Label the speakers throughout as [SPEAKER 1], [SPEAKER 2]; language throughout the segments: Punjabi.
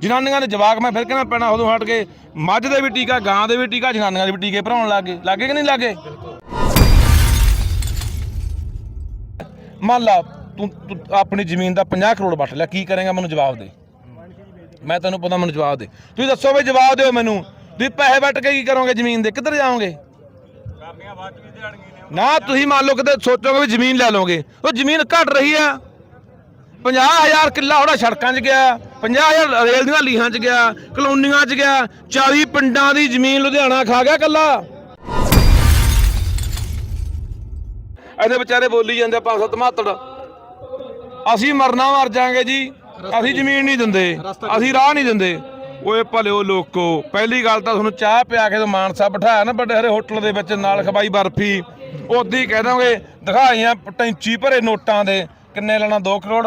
[SPEAKER 1] ਜਨਾਨੀਆਂ ਦੇ ਜਵਾਕ ਮੈਂ ਫਿਰ ਕਹਿੰਦਾ ਪੈਣਾ ਉਦੋਂ ਹਟ ਕੇ ਮੱਝ ਦੇ ਵੀ ਟੀਕਾ ਗਾਂ ਦੇ ਵੀ ਟੀਕਾ ਜਨਾਨੀਆਂ ਦੇ ਵੀ ਟੀਕੇ ਭਰਾਉਣ ਲੱਗੇ। ਲੱਗੇ ਕਿ ਨਹੀਂ ਲੱਗੇ? ਮੰਨ ਲਾ ਤੂੰ ਤੂੰ ਆਪਣੀ ਜ਼ਮੀਨ ਦਾ 50 ਕਰੋੜ ਵੱਟ ਲਿਆ ਕੀ ਕਰੇਗਾ ਮੈਨੂੰ ਜਵਾਬ ਦੇ? ਮੈਂ ਤੈਨੂੰ ਪਤਾ ਮੈਨੂੰ ਜਵਾਬ ਦੇ। ਤੁਸੀਂ ਦੱਸੋ ਵੀ ਜਵਾਬ ਦਿਓ ਮੈਨੂੰ। ਤੁਸੀਂ ਪੈਸੇ ਵੱਟ ਕੇ ਕੀ ਕਰੋਗੇ ਜ਼ਮੀਨ ਦੇ? ਕਿੱਧਰ ਜਾਓਗੇ? ਨਾ ਤੁਸੀਂ ਮੰਨ ਲਓ ਕਿਤੇ ਸੋਚੋਗੇ ਵੀ ਜ਼ਮੀਨ ਲੈ ਲਓਗੇ। ਉਹ ਜ਼ਮੀਨ ਘਟ ਰਹੀ ਆ। 50000 ਕਿੱਲਾ ਉਹਦਾ ਸੜਕਾਂ 'ਚ ਗਿਆ 50000 ਰੇਲ ਦੀਆਂ ਲੀਹਾਂ 'ਚ ਗਿਆ, ਕਲੋਨੀਆਂ 'ਚ ਗਿਆ 40 ਪਿੰਡਾਂ ਦੀ ਜ਼ਮੀਨ ਲੁਧਿਆਣਾ ਖਾ ਗਿਆ ਕੱਲਾ ਇਹਦੇ ਵਿਚਾਰੇ ਬੋਲੀ ਜਾਂਦੇ ਪੰਜ ਸੱਤ ਅਸੀਂ ਮਰਨਾ ਮਰ ਜਾਾਂਗੇ ਜੀ, ਅਸੀਂ ਜ਼ਮੀਨ ਨਹੀਂ ਦਿੰਦੇ, ਅਸੀਂ ਰਾਹ ਨਹੀਂ ਦਿੰਦੇ। ਓਏ ਭਲਿਓ ਲੋਕੋ, ਪਹਿਲੀ ਗੱਲ ਤਾਂ ਤੁਹਾਨੂੰ ਚਾਹ ਪਿਆ ਕੇ ਤੇ ਮਾਨਸਾ ਬਿਠਾਇਆ ਨਾ ਵੱਡੇ ਹਰੇ ਹੋਟਲ ਦੇ ਵਿੱਚ ਨਾਲ ਖਵਾਈ ਬਰਫੀ। ਉਦੀ ਕਹਿ ਦੋਗੇ, ਦਿਖਾਈਆਂ ਟੈਂਚੀ ਭਰੇ ਨੋਟਾਂ ਦੇ, ਕਿੰਨੇ ਲੈਣਾ 2 ਕਰੋੜ?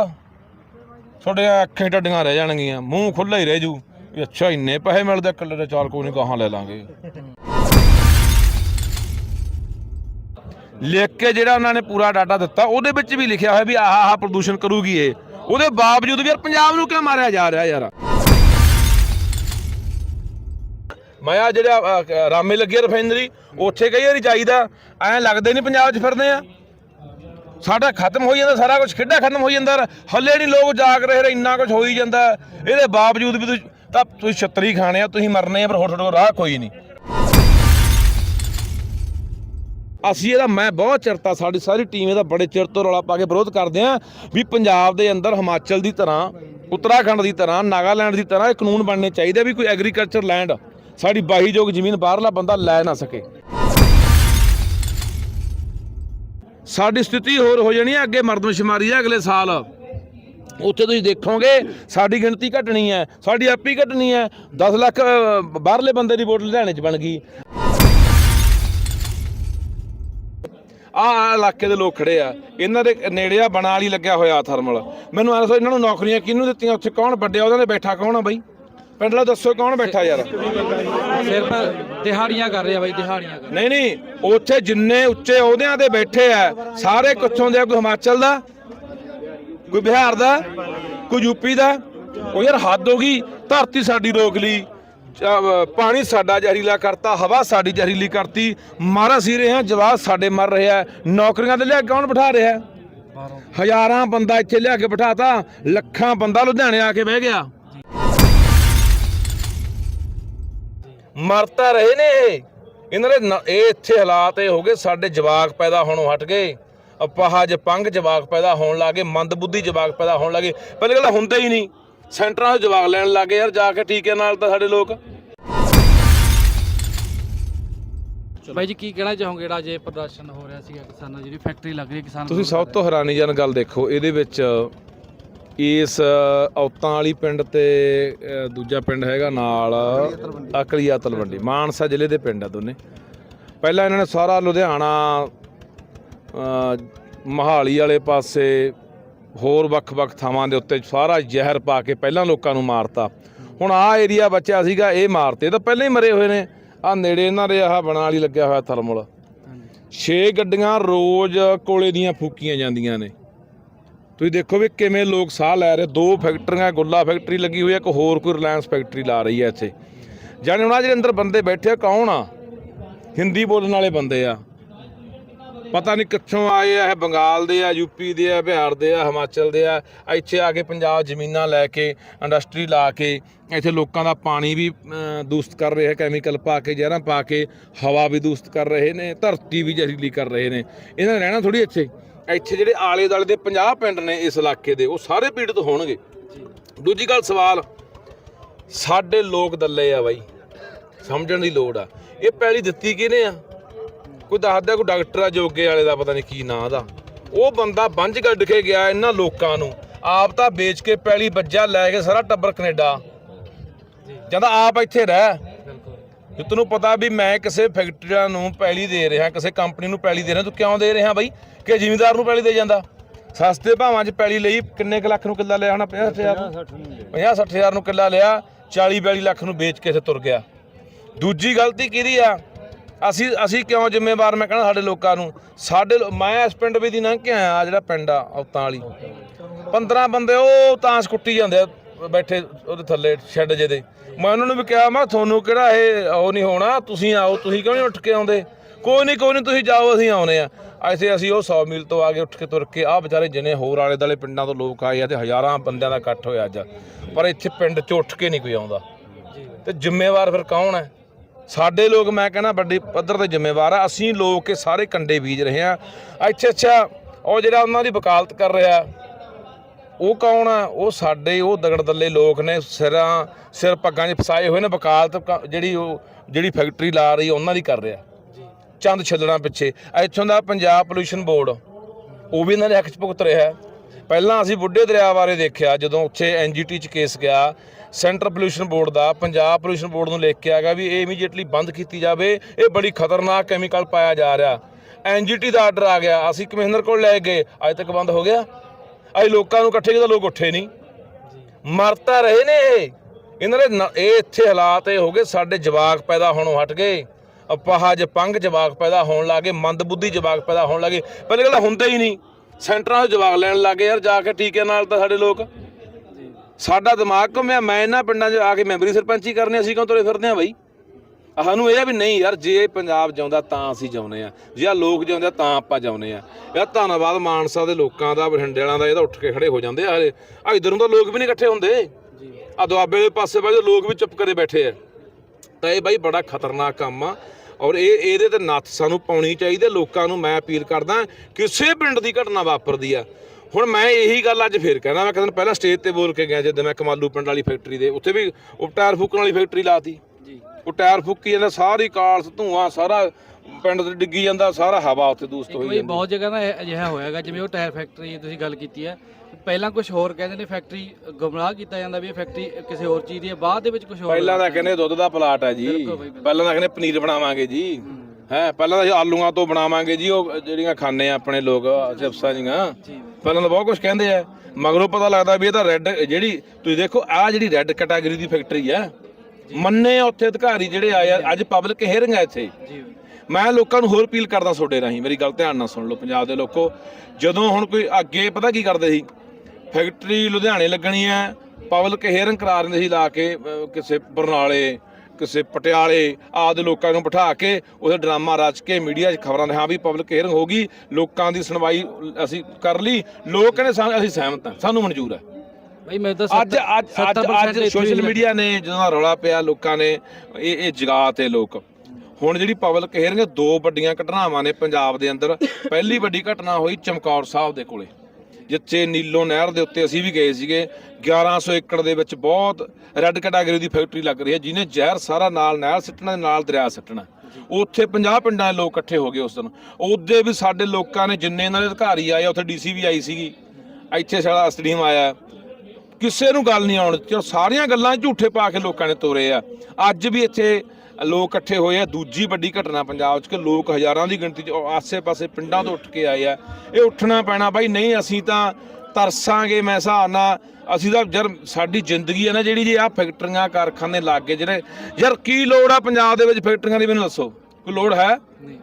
[SPEAKER 1] ਤੁਹਾਡੀਆਂ ਅੱਖਾਂ ਹੀ ਟੱਡੀਆਂ ਰਹਿ ਜਾਣਗੀਆਂ, ਮੂੰਹ ਖੁੱਲ੍ਹਾ ਹੀ ਰਹਿ ਜੂ। ਵੀ ਅੱਛਾ, ਇੰਨੇ ਪੈਸੇ ਮਿਲਦੇ ਕਿੱਲੇ ਦੇ ਚਾਰ ਕੋਈ ਨਹੀਂ ਕਹਾਂ ਲੈ ਲਾਂਗੇ। ਲਿਖ ਕੇ ਜਿਹੜਾ ਉਹਨਾਂ ਨੇ ਪੂਰਾ ਡਾਟਾ ਦਿੱਤਾ, ਉਹਦੇ ਵਿੱਚ ਵੀ ਲਿਖਿਆ ਹੋਇਆ ਵੀ ਆਹ ਆਹ ਪ੍ਰਦੂਸ਼ਣ ਕਰੂਗੀ ਇਹ। ਉਹਦੇ ਬਾਵਜੂਦ ਵੀ ਯਾਰ ਪੰਜਾਬ ਨੂੰ ਕਿਉਂ ਮਾਰਿਆ ਜਾ ਰਿਹਾ ਯਾਰ? ਮੈਂ ਆ ਜਿਹੜਾ ਰਾਮੇ ਲੱਗੀ ਰਿਫਾਈਨਰੀ ਉੱਥੇ ਕਈ ਵਾਰੀ ਜਾਈਦਾ ਐਂ ਲੱਗਦੇ ਨਹੀਂ ਪੰਜਾਬ 'ਚ ਫਿਰਦੇ ਆ। ਸਾਡਾ ਖਤਮ ਹੋ ਜਾਂਦਾ, ਸਾਰਾ ਕੁਝ ਖੇਡਾ ਖਤਮ ਹੋਈ ਜਾਂਦਾ, ਹੱਲੇ ਨਹੀਂ ਲੋਕ ਜਾਗ ਰਹੇ ਇੰਨਾ ਕੁਝ ਹੋ ਹੀ ਜਾਂਦਾ। ਇਹਦੇ ਬਾਵਜੂਦ ਵੀ ਤੁਸੀਂ ਤਾਂ ਤੁਸੀਂ ਛਤਰੀ ਖਾਣੇ ਆ, ਤੁਸੀਂ ਮਰਨੇ ਆ ਪਰ ਹੋਰ ਤੁਹਾਡੇ ਕੋਲ ਰਾਹ ਕੋਈ ਨਹੀਂ। ਅਸੀਂ ਇਹਦਾ, ਮੈਂ ਬਹੁਤ ਚਿਰਤਾ ਸਾਡੀ ਸਾਰੀ ਟੀਮ ਇਹਦਾ ਬੜੇ ਚਿਰ ਤੋਂ ਰੌਲਾ ਪਾ ਕੇ ਵਿਰੋਧ ਕਰਦੇ ਆ ਵੀ ਪੰਜਾਬ ਦੇ ਅੰਦਰ ਹਿਮਾਚਲ ਦੀ ਤਰ੍ਹਾਂ, ਉੱਤਰਾਖੰਡ ਦੀ ਤਰ੍ਹਾਂ, ਨਾਗਾਲੈਂਡ ਦੀ ਤਰ੍ਹਾਂ ਇਹ ਕਾਨੂੰਨ ਬਣਨੇ ਚਾਹੀਦੇ ਵੀ ਕੋਈ ਐਗਰੀਕਲਚਰ ਲੈਂਡ ਸਾਡੀ ਬਾਹੀਯੋਗ ਜ਼ਮੀਨ ਬਾਹਰਲਾ ਬੰਦਾ ਲੈ ਨਾ ਸਕੇ। ਸਾਡੀ ਸਥਿਤੀ ਹੋਰ ਹੋ ਜਾਣੀ ਹੈ ਅੱਗੇ ਮਰਦਮਸ਼ੁਮਾਰੀ ਹੈ ਅਗਲੇ ਸਾਲ। ਉੱਥੇ ਤੁਸੀਂ ਦੇਖੋਗੇ, ਸਾਡੀ ਗਿਣਤੀ ਘਟਣੀ ਹੈ, ਸਾਡੀ ਆਪੀ ਘਟਣੀ ਹੈ। 10 ਲੱਖ ਬਾਹਰਲੇ ਬੰਦੇ ਦੀ ਵੋਟ ਲੁਧਿਆਣੇ 'ਚ ਬਣ ਗਈ। ਆਹ ਇਲਾਕੇ ਦੇ ਲੋਕ ਖੜੇ ਆ। ਇਹਨਾਂ ਦੇ ਨੇੜੇ ਆ ਬਣਾ ਵਾਲੀ ਲੱਗਿਆ ਹੋਇਆ ਥਰਮਲ ਮੈਨੂੰ ਐਂ ਇਹਨਾਂ ਨੂੰ ਨੌਕਰੀਆਂ ਕਿਹਨੂੰ ਦਿੱਤੀਆਂ? ਉੱਥੇ ਕੌਣ ਵੱਡਿਆ? ਉਹਨਾਂ ਦੇ ਬੈਠਾ ਕੌਣ ਆ ਬਾਈ? ਪਿੰਡ ਵਾਲਾ ਦੱਸੋ ਕੌਣ ਬੈਠਾ ਯਾਰ?
[SPEAKER 2] ਸਿਰਫ ਦਿਹਾੜੀਆਂ ਕਰ ਰਿਹਾ ਬਾਈ ਦਿਹਾੜੀਆਂ ਕਰ
[SPEAKER 1] ਨਹੀਂ ਨਹੀਂ ਉੱਥੇ ਜਿੰਨੇ ਉੱਚੇ ਅਹੁਦਿਆਂ ਤੇ ਬੈਠੇ ਆ ਸਾਰੇ ਕਿੱਥੋਂ ਦੇ ਆ? ਕੋਈ ਹਿਮਾਚਲ ਦਾ? ਕੋਈ ਬਿਹਾਰ ਦਾ? ਕੋਈ ਯੂਪੀ ਦਾ? ਉਹ ਯਾਰ ਹੱਦ ਹੋ ਗਈ ਧਰਤੀ ਸਾਡੀ ਰੋਕ ਲਈ ਅਹ ਪਾਣੀ ਸਾਡਾ ਜ਼ਹਿਰੀਲਾ ਕਰਤਾ ਹਵਾ ਸਾਡੀ ਜ਼ਹਿਰੀਲੀ ਕਰਤੀ ਮਾਰਾ ਸੀ ਰਹੇ ਹਾਂ ਜਵਾਬ ਸਾਡੇ ਮਰ ਰਿਹਾ ਨੌਕਰੀਆਂ ਤੇ ਲਿਆ ਕੇ ਕੌਣ ਬਿਠਾ ਰਿਹਾ? ਹਜ਼ਾਰਾਂ ਬੰਦਾ ਇੱਥੇ ਲਿਆ ਕੇ ਬਿਠਾਤਾ ਲੱਖਾਂ ਬੰਦਾ ਲੁਧਿਆਣੇ ਆ ਕੇ ਬਹਿ ਗਿਆ। ਮਰ ਤਾਂ ਰਹੇ ਨੇ ਇਹ। ਇਹਨਾਂ ਦੇ ਇਹ ਇੱਥੇ ਹਾਲਾਤ ਇਹ ਹੋ ਗਏ ਸਾਡੇ ਜਵਾਕ ਪੈਦਾ ਹੋਣੋਂ ਹਟ ਗਏ। ਅਪਾਹਜ ਪੰਗ ਜਵਾਕ ਪੈਦਾ ਹੋਣ ਲੱਗੇ ਮੰਦਬੁੱਧੀ ਜਵਾਕ ਪੈਦਾ ਹੋਣ ਲੱਗੇ। ਪਹਿਲੇ ਗੱਲ ਹੁੰਦੇ ਹੀ ਨਹੀਂ। ਸੈਂਟਰਾਂ 'ਚ ਜਵਾਕ ਲੈਣ ਲੱਗੇ ਯਾਰ ਜਾ ਕੇ ਟੀਕੇ ਨਾਲ ਤਾਂ ਸਾਡੇ ਲੋਕ।
[SPEAKER 2] ਬਾਈ ਜੀ ਕੀ ਕਹਿਣਾ ਚਾਹੋਗੇ ਜਿਹੜਾ ਜੇ ਪ੍ਰਦਰਸ਼ਨ ਹੋ ਰਿਹਾ ਸੀਗਾ ਕਿਸਾਨਾਂ ਦੀ ਜਿਹੜੀ ਫੈਕਟਰੀ ਲੱਗ ਰਹੀ ਕਿਸਾਨ
[SPEAKER 1] ਤੁਸੀਂ ਸਭ ਤੋਂ ਹੈਰਾਨੀਜਨਕ ਗੱਲ ਦੇਖੋ ਇਹਦੇ ਵਿੱਚ ਇਸ ਔਤਾਂ ਵਾਲੀ ਪਿੰਡ ਤੇ ਦੂਜਾ ਪਿੰਡ ਹੈਗਾ ਨਾਲ ਅਕਲੀਆ ਤਲਵੰਡੀ ਮਾਨਸਾ ਜ਼ਿਲ੍ਹੇ ਦੇ ਪਿੰਡ ਆ ਦੋਨੇ। ਪਹਿਲਾਂ ਇਹਨਾਂ ਨੇ ਸਾਰਾ ਲੁਧਿਆਣਾ ਮਹਾਲੀ ਵਾਲੇ ਪਾਸੇ ਹੋਰ ਵੱਖ-ਵੱਖ ਥਾਵਾਂ ਦੇ ਉੱਤੇ ਸਾਰਾ ਜ਼ਹਿਰ ਪਾ ਕੇ ਪਹਿਲਾਂ ਲੋਕਾਂ ਨੂੰ ਮਾਰਤਾ। ਹੁਣ ਆਹ ਏਰੀਆ ਬਚਿਆ ਸੀਗਾ ਇਹ ਮਾਰਤੇ। ਤਾਂ ਪਹਿਲਾਂ ਹੀ ਮਰੇ ਹੋਏ ਨੇ। ਆ ਨੇੜੇ ਇਹਨਾਂ ਦੇ ਆਹ ਬਣਾ ਵਾਲੀ ਲੱਗਿਆ ਹੋਇਆ ਥਰਮਲ। 6 ਗੱਡੀਆਂ ਰੋਜ਼ ਕੋਲੇ ਦੀਆਂ ਫੂਕੀਆਂ ਜਾਂਦੀਆਂ ਨੇ। ਤੁਸੀਂ ਦੇਖੋ ਵੀ ਕਿਵੇਂ ਲੋਕ ਸਾਹ ਲੈ ਰਹੇ ਦੋ ਫੈਕਟਰੀਆਂ ਗੁੱਲਾ ਫੈਕਟਰੀ ਲੱਗੀ ਹੋਈ ਹੈ ਇੱਕ ਹੋਰ ਕੋਈ ਰਿਲਾਇੰਸ ਫੈਕਟਰੀ ਲਾ ਰਹੀ ਹੈ ਇੱਥੇ। ਜਾਣੇ ਉਹਨਾਂ ਜਿਹੜੇ ਅੰਦਰ ਬੰਦੇ ਬੈਠੇ ਆ, ਕੌਣ ਆ? ਹਿੰਦੀ ਬੋਲਣ ਵਾਲੇ ਬੰਦੇ ਆ। ਪਤਾ ਨਹੀਂ ਕਿੱਥੋਂ ਆਏ ਆ ਇਹ ਬੰਗਾਲ ਦੇ ਆ ਯੂਪੀ ਦੇ ਆ ਬਿਹਾਰ ਦੇ ਆ ਹਿਮਾਚਲ ਦੇ ਆ। ਇੱਥੇ ਆ ਕੇ ਪੰਜਾਬ ਜ਼ਮੀਨਾਂ ਲੈ ਕੇ ਇੰਡਸਟਰੀ ਲਾ ਕੇ ਇੱਥੇ ਲੋਕਾਂ ਦਾ ਪਾਣੀ ਵੀ ਅਮ, ਦੂਸ਼ਿਤ ਕਰ ਰਹੇ ਆ ਕੈਮੀਕਲ ਪਾ ਕੇ ਜ਼ਹਿਰਾਂ ਪਾ ਕੇ ਹਵਾ ਵੀ ਦੂਸ਼ਿਤ ਕਰ ਰਹੇ ਨੇ ਧਰਤੀ ਵੀ ਜ਼ਹਿਰੀਲੀ ਕਰ ਰਹੇ ਨੇ। ਇਹਨਾਂ ਨੇ ਰਹਿਣਾ ਥੋੜੀ ਇੱਥੇ। ਇੱਥੇ ਜਿਹੜੇ ਆਲੇ ਦੁਆਲੇ ਦੇ 50 ਪਿੰਡ ਨੇ ਇਸ ਇਲਾਕੇ ਦੇ ਉਹ ਸਾਰੇ ਪੀੜਤ ਹੋਣਗੇ। ਦੂਜੀ ਗੱਲ ਸਵਾਲ। ਸਾਡੇ ਲੋਕ ਦੱਲੇ ਆ ਬਾਈ। ਸਮਝਣ ਦੀ ਲੋੜ ਆ। ਇਹ ਪਹਿਲੀ ਦਿੱਤੀ ਕਿਹਨੇ ਆ? ਕੋਈ ਦੱਸਦਾ ਕੋਈ ਡਾਕਟਰ ਆ ਜੋਗੇ ਵਾਲੇ ਦਾ ਪਤਾ ਨਹੀਂ ਕੀ ਨਾਂ ਦਾ। ਉਹ ਬੰਦਾ ਬੰਝ ਕੱਢ ਕੇ ਗਿਆ ਇਹਨਾਂ ਲੋਕਾਂ ਨੂੰ। ਆਪ ਤਾਂ ਵੇਚ ਕੇ ਪੈਲੀ ਬੱਜਾ ਲੈ ਕੇ ਸਾਰਾ ਟੱਬਰ ਕੈਨੇਡਾ। ਜਾਂਦਾ ਆਪ ਇੱਥੇ ਰਹਿ। ਜੇ ਤੈਨੂੰ ਪਤਾ ਵੀ ਮੈਂ ਕਿਸੇ ਫੈਕਟਰੀਆਂ ਨੂੰ ਪੈਲੀ ਦੇ ਰਿਹਾ, ਕਿਸੇ ਕੰਪਨੀ ਨੂੰ ਪੈਲੀ ਦੇ ਰਿਹਾ, ਤੂੰ ਕਿਉਂ ਦੇ ਰਿਹਾ ਬਾਈ? ਕਿ ਜ਼ਿਮੀਂਦਾਰ ਨੂੰ ਪੈਲੀ ਦੇ ਜਾਂਦਾ? ਸਸਤੇ ਭਾਵਾਂ 'ਚ ਪੈਲੀ ਲਈ ਕਿੰਨੇ ਕੁ ਲੱਖ ਨੂੰ ਕਿੱਲਾ ਲਿਆ ਹੋਣਾ? 50000 50 60000 ਨੂੰ। ਕਿੱਲਾ ਲਿਆ 40 42 ਲੱਖ ਨੂੰ ਵੇਚ ਕੇ ਇੱਥੇ ਤੁਰ ਗਿਆ। ਦੂਜੀ ਗਲਤੀ ਕਿਹਦੀ ਆ? ਅਸੀਂ ਅਸੀਂ ਕਿਉਂ ਜ਼ਿੰਮੇਵਾਰ? ਮੈਂ ਕਹਿੰਦਾ ਸਾਡੇ ਲੋਕਾਂ ਨੂੰ। ਸਾਡੇ ਮੈਂ ਇਸ ਪਿੰਡ ਵੀ ਦੀ ਲੰਘ ਕੇ ਆਇਆ, ਆਹ ਜਿਹੜਾ ਪਿੰਡ ਆ, ਔਤਾਂ ਵਾਲੀ। 15 ਬੰਦੇ ਉਹ ਤਾਂ ਕੁੱਟੀ ਜਾਂਦੇ ਆ, ਬੈਠੇ ਉਹਦੇ ਥੱਲੇ, ਸ਼ੈੱਡ ਜੇ ਦੇ। ਮੈਂ ਉਹਨਾਂ ਨੂੰ ਵੀ ਕਿਹਾ ਮੈਂ ਤੁਹਾਨੂੰ ਕਿਹੜਾ ਇਹ ਉਹ ਨਹੀਂ ਹੋਣਾ? ਤੁਸੀਂ ਆਓ ਤੁਸੀਂ ਕਿਉਂ ਨਹੀਂ ਉੱਠ ਕੇ ਆਉਂਦੇ? ਕੋਈ ਨਹੀਂ ਕੋਈ ਨਹੀਂ ਤੁਸੀਂ ਜਾਓ ਅਸੀਂ ਆਉਨੇ ਆ। ਐਸੇ ਅਸੀਂ ਉਹ 100 ਮੀਲ ਤੋਂ ਆ ਕੇ ਉੱਠ ਕੇ ਤੁਰ ਕੇ ਆ ਵਿਚਾਰੇ ਜਿਨੇ ਹੋਰ ਆਲੇ ਦਾਲੇ ਪਿੰਡਾਂ ਤੋਂ ਲੋਕ ਆਏ ਆ ਤੇ ਹਜ਼ਾਰਾਂ ਬੰਦਿਆਂ ਦਾ ਇਕੱਠ ਹੋਇਆ ਅੱਜ। ਪਰ ਇੱਥੇ ਪਿੰਡ 'ਚ ਉੱਠ ਕੇ ਨਹੀਂ ਕੋਈ ਆਉਂਦਾ। ਤੇ ਜ਼ਿੰਮੇਵਾਰ ਫਿਰ ਕੌਣ ਹੈ? ਸਾਡੇ ਲੋਕ ਮੈਂ ਕਹਿੰਦਾ ਵੱਡੀ ਪੱਧਰ ਤੇ ਜ਼ਿੰਮੇਵਾਰ ਆ। ਅਸੀਂ ਲੋਕ ਇਹ ਸਾਰੇ ਕੰਡੇ ਬੀਜ ਰਹੇ ਆ। ਇੱਥੇ ਅੱਛਾ ਉਹ ਜਿਹੜਾ ਉਹਨਾਂ ਦੀ ਵਕਾਲਤ ਕਰ ਰਿਹਾ ਉਹ ਕੌਣ ਆ? ਉਹ ਸਾਡੇ ਉਹ ਦਗੜ ਦੱਲੇ ਲੋਕ ਨੇ ਸਿਰਾਂ ਸਿਰ ਪੱਗਾਂ 'ਚ ਫਸਾਏ ਹੋਏ ਨੇ ਵਕਾਲਤ ਜਿਹੜੀ ਉਹ ਜਿਹੜੀ ਫੈਕਟਰੀ ਲਾ ਰਹੀ ਉਹਨਾਂ ਦੀ ਕਰ ਰਿਹਾ। ਚੰਦ ਛੱਡਣਾ ਪਿੱਛੇ। ਇੱਥੋਂ ਦਾ ਪੰਜਾਬ ਪੋਲੂਸ਼ਨ ਬੋਰਡ ਉਹ ਵੀ ਇਹਨਾਂ ਦੇ ਹੱਕ 'ਚ ਭੁਗਤ ਰਿਹਾ। ਪਹਿਲਾਂ ਅਸੀਂ ਬੁੱਢੇ ਦਰਿਆ ਬਾਰੇ ਦੇਖਿਆ ਜਦੋਂ ਉੱਥੇ ਐਨਜੀਟੀ 'ਚ ਕੇਸ ਗਿਆ ਸੈਂਟਰ ਪੋਲੂਸ਼ਨ ਬੋਰਡ ਦਾ ਪੰਜਾਬ ਪੋਲੂਸ਼ਨ ਬੋਰਡ ਨੂੰ ਲਿਖ ਕੇ ਆਗਾ ਵੀ ਇਹ ਇਮੀਡੀਏਟਲੀ ਬੰਦ ਕੀਤੀ ਜਾਵੇ ਇਹ ਬੜੀ ਖਤਰਨਾਕ ਕੈਮੀਕਲ ਪਾਇਆ ਜਾ ਰਿਹਾ। ਐਨਜੀਟੀ ਦਾ ਆਰਡਰ ਆ ਗਿਆ ਅਸੀਂ ਕਮਿਸ਼ਨਰ ਕੋਲ ਲੈ ਗਏ ਅੱਜ ਤੱਕ ਬੰਦ ਹੋ ਗਿਆ। ਅੱਜ ਲੋਕਾਂ ਨੂੰ ਇਕੱਠੇ ਕੀਤਾ ਲੋਕ ਉੱਠੇ ਨਹੀਂ। ਮਰ ਤਾਂ ਰਹੇ ਨੇ ਇਹ। ਇਹਨਾਂ ਦੇ ਨ- ਇਹ ਇੱਥੇ ਹਾਲਾਤ ਇਹ ਹੋ ਗਏ ਸਾਡੇ ਜਵਾਕ ਪੈਦਾ ਹੋਣੋਂ ਹਟ ਗਏ। ਅਪਾਹਜ ਪੰਗ ਜਵਾਕ ਪੈਦਾ ਹੋਣ ਲੱਗੇ ਮੰਦਬੁੱਧੀ ਜਵਾਕ ਪੈਦਾ ਹੋਣ ਲੱਗੇ ਪਹਿਲੇ ਗੱਲ ਹੁੰਦੇ ਹੀ ਨਹੀਂ। ਸੈਂਟਰਾਂ 'ਚ ਜਵਾਕ ਲੈਣ ਲੱਗੇ ਯਾਰ ਜਾ ਕੇ ਟੀਕੇ ਨਾਲ ਤਾਂ ਸਾਡੇ ਲੋਕ। ਸਾਡਾ ਦਿਮਾਗ ਘੁੰਮਿਆ ਮੈਂ ਇਹਨਾਂ ਪਿੰਡਾਂ 'ਚ ਆ ਕੇ ਮੈਂਬਰੀ ਸਰਪੰਚੀ ਕਰਨੇ ਅਸੀਂ ਕਿਉਂ ਤੁਰੇ ਫਿਰਦੇ ਆ ਬਾਈ? ਸਾਨੂੰ ਇਹ ਆ ਵੀ ਨਹੀਂ ਯਾਰ, ਜੇ ਪੰਜਾਬ ਜਿਉਂਦਾ ਤਾਂ ਅਸੀਂ ਜਿਉਂਦੇ ਆ ਜੇ ਆ ਲੋਕ ਜਿਉਂਦੇ ਆ ਤਾਂ ਆਪਾਂ ਜਿਉਂਦੇ ਆ ਯਾਰ ਧੰਨਵਾਦ ਮਾਨਸਾ ਦੇ ਲੋਕਾਂ ਦਾ, ਬਠਿੰਡੇ ਵਾਲਿਆਂ ਦਾ ਇਹਦਾ ਉੱਠ ਕੇ ਖੜੇ ਹੋ ਜਾਂਦੇ ਆ ਹਲੇ। ਆ ਇਧਰੋਂ ਤਾਂ ਲੋਕ ਵੀ ਨਹੀਂ ਇਕੱਠੇ ਹੁੰਦੇ। ਆ ਦੁਆਬੇ ਦੇ ਪਾਸੇ ਬਾਈ ਲੋਕ ਵੀ ਚੁੱਪ ਕਰੇ ਬੈਠੇ ਆ। ਤਾਂ ਇਹ ਬਾਈ ਬੜਾ ਖਤਰਨਾਕ ਕੰਮ ਆ। ਔਰ ਇਹ, ਇਹਦੇ ਤੇ ਨੱਥ ਸਾਨੂੰ ਪਾਉਣੀ ਚਾਹੀਦੀ ਹੈ। ਲੋਕਾਂ ਨੂੰ ਮੈਂ ਅਪੀਲ ਕਰਦਾ ਕਿਸੇ ਪਿੰਡ ਦੀ ਘਟਨਾ ਵਾਪਰਦੀ ਆ। ਹੁਣ ਮੈਂ ਇਹੀ ਗੱਲ ਅੱਜ ਫੇਰ ਕਹਿਣਾ ਮੈਂ ਕਹਿੰਦਾ ਪਹਿਲਾਂ ਸਟੇਜ ਤੇ ਬੋਲ ਕੇ ਗਿਆ, ਜਦੋਂ ਮੈਂ ਕਮਾਲੂ ਪਿੰਡ ਵਾਲੀ ਫੈਕਟਰੀ ਦੇ, ਉੱਥੇ ਵੀ ਉਹ ਫੂਕਣ ਵਾਲੀ ਫੈਕਟਰੀ ਲਾਤੀ।
[SPEAKER 2] ਜੀ
[SPEAKER 1] ਉਹ ਟਾਇਰ ਫੂਕੀ ਜਾਂਦਾ ਸਾਰੀ ਕਾਲਸ ਧੂਆਂ ਸਾਰਾ ਪਿੰਡ ਤੇ ਡਿੱਗੀ ਜਾਂਦਾ ਸਾਰਾ ਹਵਾ ਉੱਥੇ ਦੂਸ਼ਤ ਹੋਈ ਜਾਂਦੀ।
[SPEAKER 2] ਬਹੁਤ ਜਗ੍ਹਾ ਨਾ ਇਹ ਅਜਿਹਾ ਹੋਇਆਗਾ ਜਿਵੇਂ ਉਹ ਟਾਇਰ ਫੈਕਟਰੀ ਦੀ ਤੁਸੀਂ ਗੱਲ ਕੀਤੀ ਹੈ। ਪਹਿਲਾਂ ਕੁਝ ਹੋਰ ਕਹਿੰਦੇ ਨੇ ਫੈਕਟਰੀ ਗੁੰਮਰਾਹ ਕੀਤਾ ਜਾਂਦਾ ਵੀ ਇਹ ਫੈਕਟਰੀ ਕਿਸੇ ਹੋਰ ਚੀਜ਼ ਦੀ ਹੈ ਬਾਅਦ ਦੇ ਵਿੱਚ ਕੁਝ ਹੋਰ
[SPEAKER 1] ਪਹਿਲਾਂ ਤਾਂ ਕਹਿੰਦੇ ਦੁੱਧ ਦਾ ਪਲਾਟ ਹੈ ਜੀ।
[SPEAKER 2] ਬਿਲਕੁਲ ਬਈ, ਬਿਲਕੁਲ।
[SPEAKER 1] ਪਹਿਲਾਂ ਤਾਂ ਕਹਿੰਦੇ ਪਨੀਰ ਬਣਾਵਾਂਗੇ ਜੀ। ਹੈ। ਪਹਿਲਾਂ ਤਾਂ ਅਸੀਂ ਆਲੂਆਂ ਤੋਂ ਬਣਾਵਾਂਗੇ ਜੀ ਉਹ ਜਿਹੜੀਆਂ ਖਾਂਦੇ ਆ ਆਪਣੇ ਲੋਕ ਚਿਪਸਾਂ ਜੀਆਂ।
[SPEAKER 2] ਜੀ।
[SPEAKER 1] ਪਹਿਲਾਂ ਤਾਂ ਬਹੁਤ ਕੁਝ ਕਹਿੰਦੇ ਆ। ਮਗਰੋਂ ਪਤਾ ਲੱਗਦਾ ਵੀ ਇਹ ਤਾਂ ਰੈੱਡ ਜਿਹੜੀ ਤੁਸੀਂ ਦੇਖੋ ਆਹ ਜਿਹੜੀ ਰੈੱਡ ਕੈਟਾਗਰੀ ਦੀ ਫੈਕਟਰੀ ਆ ਮੰਨੇ ਉੱਥੇ ਅਧਿਕਾਰੀ ਜਿਹੜੇ ਆਏ ਆ ਅੱਜ ਪਬਲਿਕ ਹੀਅਰਿੰਗ ਆ ਇੱਥੇ। ਮੈਂ ਲੋਕਾਂ ਨੂੰ ਹੋਰ ਅਪੀਲ ਕਰਦਾ ਤੁਹਾਡੇ ਰਾਹੀਂ ਮੇਰੀ ਗੱਲ ਧਿਆਨ ਨਾਲ ਸੁਣ ਲਓ ਪੰਜਾਬ ਦੇ ਲੋਕੋ। ਜਦੋਂ ਹੁਣ ਕੋਈ ਅੱਗੇ ਪਤਾ ਕੀ ਕਰਦੇ ਸੀ? ਫੈਕਟਰੀ ਲੁਧਿਆਣੇ ਲੱਗਣੀ ਹੈ ਪਬਲਿਕ ਹੀਅਰਿੰਗ ਕਰਾ ਦਿੰਦੇ ਸੀ ਲਾ ਕੇ ਕਿਸੇ ਬਰਨਾਲੇ ਕਿਸੇ ਪਟਿਆਲੇ ਆਦਿ ਲੋਕਾਂ ਨੂੰ ਬਿਠਾ ਕੇ ਉਹਦੇ ਡਰਾਮਾ ਰਚ ਕੇ ਮੀਡੀਆ 'ਚ ਖਬਰਾਂ ਦੇ ਹਾਂ ਵੀ ਪਬਲਿਕ ਹੀਅਰਿੰਗ ਹੋ ਗਈ ਲੋਕਾਂ ਦੀ ਸੁਣਵਾਈ ਅਸੀਂ ਕਰ ਲਈ ਲੋਕ ਕਹਿੰਦੇ ਅਸੀਂ ਸਹਿਮਤ ਹਾਂ ਸਾਨੂੰ ਮਨਜ਼ੂਰ ਹੈ।
[SPEAKER 2] ਬਈ ਮੈਂ ਤਾਂ
[SPEAKER 1] ਅੱਜ ਅੱਜ ਅੱਜ ਅੱਜ ਸੋਸ਼ਲ ਮੀਡੀਆ ਨੇ ਜਦੋਂ ਰੌਲਾ ਪਿਆ ਲੋਕਾਂ ਨੇ ਇਹ ਇਹ ਜਗਾ ਤੇ ਲੋਕ। ਹੁਣ ਜਿਹੜੀ ਪਬਲਿਕ ਹੀਅਰਿੰਗ ਦੋ ਵੱਡੀਆਂ ਘਟਨਾਵਾਂ ਨੇ ਪੰਜਾਬ ਦੇ ਅੰਦਰ। ਪਹਿਲੀ ਵੱਡੀ ਘਟਨਾ ਹੋਈ ਚਮਕੌਰ ਸਾਹਿਬ ਦੇ ਕੋਲੇ ਜਿੱਥੇ ਨੀਲੋ ਨਹਿਰ ਦੇ ਉੱਤੇ ਅਸੀਂ ਵੀ ਗਏ ਸੀਗੇ। 1100 ਏਕੜ ਦੇ ਵਿੱਚ ਬਹੁਤ ਰੈੱਡ ਕੈਟਾਗਰੀ ਦੀ ਫੈਕਟਰੀ ਲੱਗ ਰਹੀ ਹੈ ਜਿਹਨੇ ਜ਼ਹਿਰ ਸਾਰਾ ਨਾਲ ਨਹਿਰ ਸਿੱਟਣਾ ਦੇ ਨਾਲ ਦਰਿਆ ਸਿੱਟਣਾ। ਉੱਥੇ 50 ਪਿੰਡਾਂ ਦੇ ਲੋਕ ਇਕੱਠੇ ਹੋ ਗਏ ਉਸ ਦਿਨ। ਉਹਦੇ ਵੀ ਸਾਡੇ ਲੋਕਾਂ ਨੇ ਜਿੰਨੇ ਇਹਨਾਂ ਦੇ ਅਧਿਕਾਰੀ ਆਏ ਉੱਥੇ ਡੀਸੀ ਵੀ ਆਈ ਸੀਗੀ। ਇੱਥੇ ਸਾਡਾ ਸਟੇਡੀਅਮ ਆਇਆ। ਕਿਸੇ ਨੂੰ ਗੱਲ ਨਹੀਂ ਆਉਣ ਚਲੋ ਸਾਰੀਆਂ ਗੱਲਾਂ ਝੂਠੇ ਪਾ ਕੇ ਲੋਕਾਂ ਨੇ ਤੋਰੇ ਆ। ਅੱਜ ਵੀ ਇੱਥੇ ਲੋਕ ਇਕੱਠੇ ਹੋਏ ਆ। ਦੂਜੀ ਵੱਡੀ ਘਟਨਾ ਪੰਜਾਬ 'ਚ ਕਿ ਲੋਕ ਹਜ਼ਾਰਾਂ ਦੀ ਗਿਣਤੀ 'ਚ ਉਹ ਆਸੇ-ਪਾਸੇ ਪਿੰਡਾਂ ਤੋਂ ਉੱਠ ਕੇ ਆਏ ਆ। ਇਹ ਉੱਠਣਾ ਪੈਣਾ ਬਾਈ ਨਹੀਂ ਅਸੀਂ ਤਾਂ ਤਰਸਾਂਗੇ ਮੈਂ ਹਿਸਾਬ ਨਾਲ ਅਸੀਂ ਤਾਂ ਜਰ ਸਾਡੀ ਜ਼ਿੰਦਗੀ ਹੈ ਨਾ ਜਿਹੜੀ ਜੇ ਆ ਫੈਕਟਰੀਆਂ ਕਾਰਖਾਨੇ ਲੱਗ ਗਏ ਜਿਹੜੇ। ਯਾਰ ਕੀ ਲੋੜ ਆ ਪੰਜਾਬ ਦੇ ਵਿੱਚ ਫੈਕਟਰੀਆਂ ਦੀ ਮੈਨੂੰ ਦੱਸੋ? ਕੋਈ ਲੋੜ ਹੈ?
[SPEAKER 2] ਨਹੀਂ।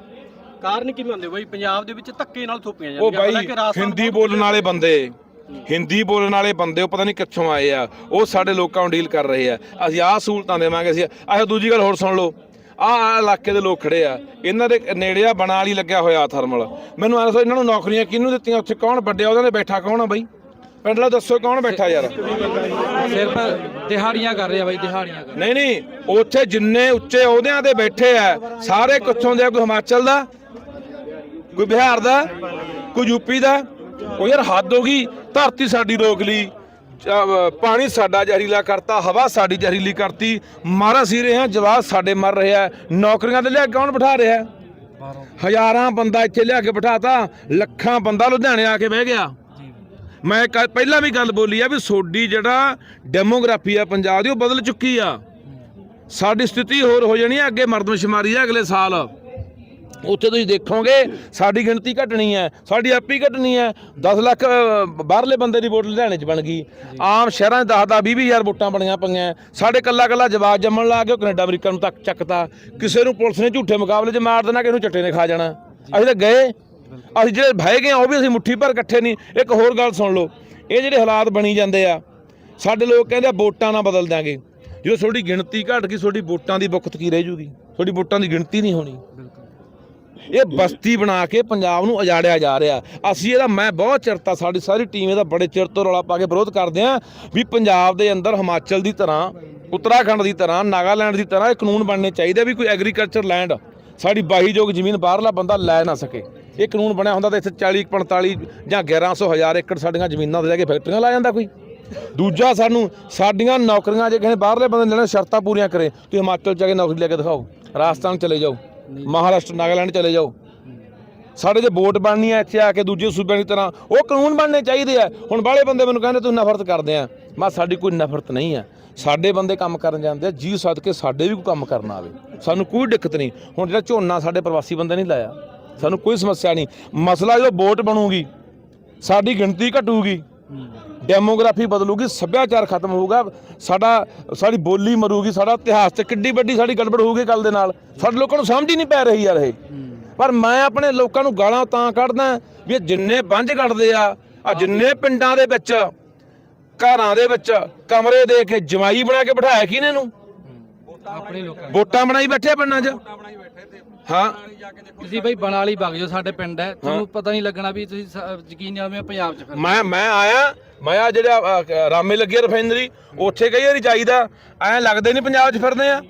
[SPEAKER 3] ਕਾਰਨ ਕੀ ਮੰਨਦੇ ਹੋ ਬਾਈ? ਪੰਜਾਬ ਦੇ ਵਿੱਚ ਧੱਕੇ ਨਾਲ ਥੋਪੀਆਂ
[SPEAKER 1] ਉਹ
[SPEAKER 3] ਜਾਂਦੀਆਂ
[SPEAKER 1] ਬਾਈ
[SPEAKER 3] ਹਾਲਾਂਕਿ ਰਾਜਸਥਾਨ
[SPEAKER 1] ਹਿੰਦੀ ਬੋਲਣ ਵਾਲੇ ਬੰਦੇ। ਹਿੰਦੀ ਬੋਲਣ ਵਾਲੇ ਬੰਦੇ ਉਹ ਪਤਾ ਨਹੀਂ ਕਿੱਥੋਂ ਆਏ ਆ ਉਹ ਸਾਡੇ ਲੋਕਾਂ ਨੂੰ ਡੀਲ ਕਰ ਰਹੇ ਆ। ਅਸੀਂ ਆਹ ਸਹੂਲਤਾਂ ਦੇਵਾਂਗੇ ਅਸੀਂ ਆਹ ਦੂਜੀ ਗੱਲ ਹੋਰ ਸੁਣ ਲਓ। ਆਹ ਇਲਾਕੇ ਦੇ ਲੋਕ ਖੜੇ ਆ ਇਹਨਾਂ ਦੇ ਨੇੜੇ ਆ ਬਣਾ ਵਾਲੀ ਲੱਗਿਆ ਹੋਇਆ ਥਰਮਲ ਮੈਨੂੰ ਦੱਸੋ ਇਹਨਾਂ ਨੂੰ ਨੌਕਰੀਆਂ ਕਿਹਨੂੰ ਦਿੱਤੀਆਂ ਉੱਥੇ ਕੌਣ ਵੱਡਿਆ ਉਹਨਾਂ ਦੇ ਬੈਠਾ ਕੌਣ ਆ ਬਾਈ? ਪਿੰਡ ਵਾਲੇ ਦੱਸੋ ਕੌਣ ਬੈਠਾ ਯਾਰ?
[SPEAKER 2] ਸਿਰਫ ਦਿਹਾੜੀਆਂ ਕਰ ਰਿਹਾ ਬਾਈ ਦਿਹਾੜੀਆਂ ਕਰ
[SPEAKER 1] ਨਹੀਂ ਨਹੀਂ ਉੱਥੇ ਜਿੰਨੇ ਉੱਚੇ ਅਹੁਦਿਆਂ ਤੇ ਬੈਠੇ ਆ ਸਾਰੇ ਕਿੱਥੋਂ ਦੇ ਆ? ਕੋਈ ਹਿਮਾਚਲ ਦਾ? ਕੋਈ ਬਿਹਾਰ ਦਾ? ਕੋਈ ਯੂਪੀ ਦਾ? ਉਹ ਯਾਰ ਹੱਦ ਹੋ ਗਈ। ਧਰਤੀ ਸਾਡੀ ਰੋਕ ਲਈ ਪਾਣੀ ਸਾਡਾ ਜ਼ਹਿਰੀਲਾ ਕਰਤਾ, ਹਵਾ ਸਾਡੀ ਜ਼ਹਿਰੀਲੀ ਕਰਤੀ, ਮਾਰਾ ਸੀ ਰਹੇ ਆ ਜਵਾਬ ਸਾਡੇ ਮਰ ਰਿਹਾ ਨੌਕਰੀਆਂ ਤੇ ਲਿਆ ਕੌਣ ਬਿਠਾ ਰਿਹਾ? ਹਜ਼ਾਰਾਂ ਬੰਦਾ ਇੱਥੇ ਲਿਆ ਕੇ ਬਿਠਾਤਾ, ਲੱਖਾਂ ਬੰਦਾ ਲੁਧਿਆਣੇ ਆ ਕੇ ਬਹਿ ਗਿਆ। ਮੈਂ ਕ- ਪਹਿਲਾਂ ਵੀ ਗੱਲ ਬੋਲੀ ਆ ਵੀ ਸੋਡੀ ਜਿਹੜਾ ਡੈਮੋਗ੍ਰਾਫੀ ਆ ਪੰਜਾਬ ਦੀ, ਉਹ ਬਦਲ ਚੁੱਕੀ ਆ। ਸਾਡੀ ਸਥਿਤੀ ਹੋਰ ਹੋ ਜਾਣੀ ਆ, ਅੱਗੇ ਮਰਦਮਸ਼ੁਮਾਰੀ ਆ ਅਗਲੇ ਸਾਲ। ਉੱਥੇ ਤੁਸੀਂ ਦੇਖੋਗੇ ਸਾਡੀ ਗਿਣਤੀ ਘਟਣੀ ਹੈ ਸਾਡੀ ਆਪੀ ਘਟਣੀ ਹੈ। 10 ਲੱਖ ਬਾਹਰਲੇ ਬੰਦੇ ਦੀ ਵੋਟ ਲੁਧਿਆਣੇ 'ਚ ਬਣ ਗਈ। ਆਮ ਸ਼ਹਿਰਾਂ 'ਚ 10 10 20 ਹਜ਼ਾਰ ਵੋਟਾਂ ਬਣੀਆਂ ਪਈਆਂ। ਸਾਡੇ ਕੱਲਾ ਕੱਲਾ ਜਵਾਬ ਜੰਮਣ ਲੱਗ ਗਿਆ ਕੈਨੇਡਾ ਅਮਰੀਕਾ ਨੂੰ ਤੱਕ ਚੱਕਤਾ। ਕਿਸੇ ਨੂੰ ਪੁਲਿਸ ਨੇ ਝੂਠੇ ਮੁਕਾਬਲੇ 'ਚ ਮਾਰ ਦੇਣਾ ਕਿਸੇ ਨੂੰ ਚੱਟੇ ਨੇ ਖਾ ਜਾਣਾ। ਅਸੀਂ ਤਾਂ ਗਏ। ਅਸੀਂ ਜਿਹੜੇ ਭਏ ਗਏ ਉਹ ਵੀ ਅਸੀਂ ਮੁੱਠੀ ਭਰ ਇਕੱਠੇ ਨਹੀਂ। ਇੱਕ ਹੋਰ ਗੱਲ ਸੁਣ ਲਓ। ਇਹ ਜਿਹੜੇ ਹਾਲਾਤ ਬਣੀ ਜਾਂਦੇ ਆ ਸਾਡੇ ਲੋਕ ਕਹਿੰਦੇ ਆ ਵੋਟਾਂ ਨਾਲ ਬਦਲ ਦਿਆਂਗੇ। ਜਦੋਂ ਤੁਹਾਡੀ ਗਿਣਤੀ ਘਟ ਗਈ ਤੁਹਾਡੀ ਵੋਟਾਂ ਦੀ ਬੁੱਕਤ ਕੀ ਰਹਿ ਜੂਗੀ? ਤੁਹਾਡੀ ਵੋਟਾਂ ਦੀ ਗਿਣਤੀ ਨਹੀਂ ਹੋਣੀ। ਇਹ ਬਸਤੀ ਬਣਾ ਕੇ ਪੰਜਾਬ ਨੂੰ ਉਜਾੜਿਆ ਜਾ ਰਿਹਾ। ਅਸੀਂ ਇਹਦਾ ਮੈਂ ਬਹੁਤ ਚਿਰਤਾ ਸਾਡੀ ਸਾਰੀ ਟੀਮ ਇਹਦਾ ਬੜੇ ਚਿਰ ਤੋਂ ਰੌਲਾ ਪਾ ਕੇ ਵਿਰੋਧ ਕਰਦੇ ਆ ਵੀ ਪੰਜਾਬ ਦੇ ਅੰਦਰ ਹਿਮਾਚਲ ਦੀ ਤਰ੍ਹਾਂ, ਉੱਤਰਾਖੰਡ ਦੀ ਤਰ੍ਹਾਂ, ਨਾਗਾਲੈਂਡ ਦੀ ਤਰ੍ਹਾਂ ਇਹ ਕਾਨੂੰਨ ਬਣਨੇ ਚਾਹੀਦੇ ਵੀ ਕੋਈ ਐਗਰੀਕਲਚਰ ਲੈਂਡ ਸਾਡੀ ਬਾਹੀਯੋਗ ਜ਼ਮੀਨ ਬਾਹਰਲਾ ਬੰਦਾ ਲੈ ਨਾ ਸਕੇ। ਇਹ ਕਾਨੂੰਨ ਬਣਿਆ ਹੁੰਦਾ ਤਾਂ ਇੱਥੇ 40 45 ਜਾਂ 1100 ਹਜ਼ਾਰ ਏਕੜ ਸਾਡੀਆਂ ਜ਼ਮੀਨਾਂ ਤੇ ਲੈ ਕੇ ਫੈਕਟਰੀਆਂ ਲਾ ਜਾਂਦਾ ਕੋਈ। ਦੂਜਾ ਸਾਨੂੰ ਸਾਡੀਆਂ ਨੌਕਰੀਆਂ ਜੇ ਕਿਸੇ ਬਾਹਰਲੇ ਬੰਦੇ ਨੇ ਲੈਣਾ ਸ਼ਰਤਾਂ ਪੂਰੀਆਂ ਕਰੇ, ਤੁਸੀਂ ਹਿਮਾਚਲ ਚ ਜਾ ਕੇ ਨੌਕਰੀ ਲੈ ਕੇ ਦਿਖਾਓ, ਰਾਜਸਥਾਨ ਚਲੇ ਜਾਓ। ਮਹਾਰਾਸ਼ਟਰ, ਨਾਗਾਲੈਂਡ ਚਲੇ ਜਾਓ। ਸਾਡੇ ਜੇ ਵੋਟ ਬਣਨੀ ਆ ਇੱਥੇ ਆ ਕੇ ਦੂਜੇ ਸੂਬਿਆਂ ਦੀ ਤਰ੍ਹਾਂ, ਉਹ ਕਾਨੂੰਨ ਬਣਨੇ ਚਾਹੀਦੇ ਆ। ਹੁਣ ਬਾਹਲੇ ਬੰਦੇ ਮੈਨੂੰ ਕਹਿੰਦੇ, ਤੂੰ ਨਫ਼ਰਤ ਕਰਦੇ ਆ। ਮੈਂ ਸਾਡੀ ਕੋਈ ਨਫ਼ਰਤ ਨਹੀਂ ਆ। ਸਾਡੇ ਬੰਦੇ ਕੰਮ ਕਰਨ ਜਾਂਦੇ ਆ ਜੀ ਸਦਕੇ ਸਾਡੇ ਵੀ ਕੋਈ ਕੰਮ ਕਰਨਾ ਆਵੇ। ਸਾਨੂੰ ਕੋਈ ਦਿੱਕਤ ਨਹੀਂ। ਹੁਣ ਜਿਹੜਾ ਝੋਨਾ ਸਾਡੇ ਪ੍ਰਵਾਸੀ ਬੰਦੇ ਨਹੀਂ ਲਾਇਆ, ਸਾਨੂੰ ਕੋਈ ਸਮੱਸਿਆ ਨਹੀਂ। ਮਸਲਾ ਜਦੋਂ ਵੋਟ ਬਣੂਗੀ, ਸਾਡੀ ਗਿਣਤੀ ਘਟੂਗੀ। ਡੈਮੋਗ੍ਰਾਫੀ ਬਦਲੂਗੀ, ਸੱਭਿਆਚਾਰ ਖਤਮ ਹੋਊਗਾ, ਸਾਡਾ, ਸਾਡੀ ਬੋਲੀ ਮਰੂਗੀ, ਸਾਡਾ ਇਤਿਹਾਸ ਤੇ ਕਿੱਡੀ ਵੱਡੀ ਸਾਡੀ ਗੜਬੜ ਹੋਊਗੀ ਗੱਲ ਦੇ ਨਾਲ। ਸਾਡੇ ਲੋਕਾਂ ਨੂੰ ਸਮਝ ਹੀ ਨਹੀਂ ਪੈ ਰਹੀ ਯਾਰ ਇਹ। ਪਰ ਮੈਂ ਆਪਣੇ ਲੋਕਾਂ ਨੂੰ ਗਾਲਾਂ ਤਾਂ ਕੱਢਦਾ, ਵੀ ਇਹ ਜਿੰਨੇ ਬੰਝ ਕੱਢਦੇ ਆ ਆ ਜਿੰਨੇ ਪਿੰਡਾਂ ਦੇ ਵਿੱਚ, ਘਰਾਂ ਦੇ ਵਿੱਚ, ਕਮਰੇ ਦੇ ਕੇ ਜਮਾਈ ਬਣਾ ਕੇ ਬਿਠਾਇਆ ਕੀ ਨੇ ਨੂੰ?
[SPEAKER 2] ਆਪਣੇ ਲੋਕਾਂ
[SPEAKER 1] ਵੋਟਾਂ ਬਣਾਈ ਬੈਠੇ ਆ ਪਿੰਡਾਂ 'ਚ? ਹਾਂ।
[SPEAKER 2] ਤੁਸੀਂ ਬਈ ਬਣਾਲੀ ਵਗ ਜਾਓ ਸਾਡੇ ਪਿੰਡ ਹੈ। ਤੁਹਾਨੂੰ ਪਤਾ ਨਹੀਂ ਲੱਗਣਾ ਵੀ ਤੁਸੀਂ ਸ- ਯਕੀਨ ਨਹੀਂ ਆਵੇਂ ਪੰਜਾਬ 'ਚ ਫਿਰ
[SPEAKER 1] ਮੈਂ ਮੈਂ ਆਇਆ ਮੈਂ ਆ ਜਿਹੜਾ ਅ, ਰਾਮੇ ਲੱਗੀ ਰਿਫਾਈਨਰੀ ਉੱਥੇ ਕਈ ਵਾਰੀ ਜਾਈਦਾ। ਐਂ ਲੱਗਦੇ ਨਹੀਂ ਪੰਜਾਬ 'ਚ ਫਿਰਦੇ ਆ।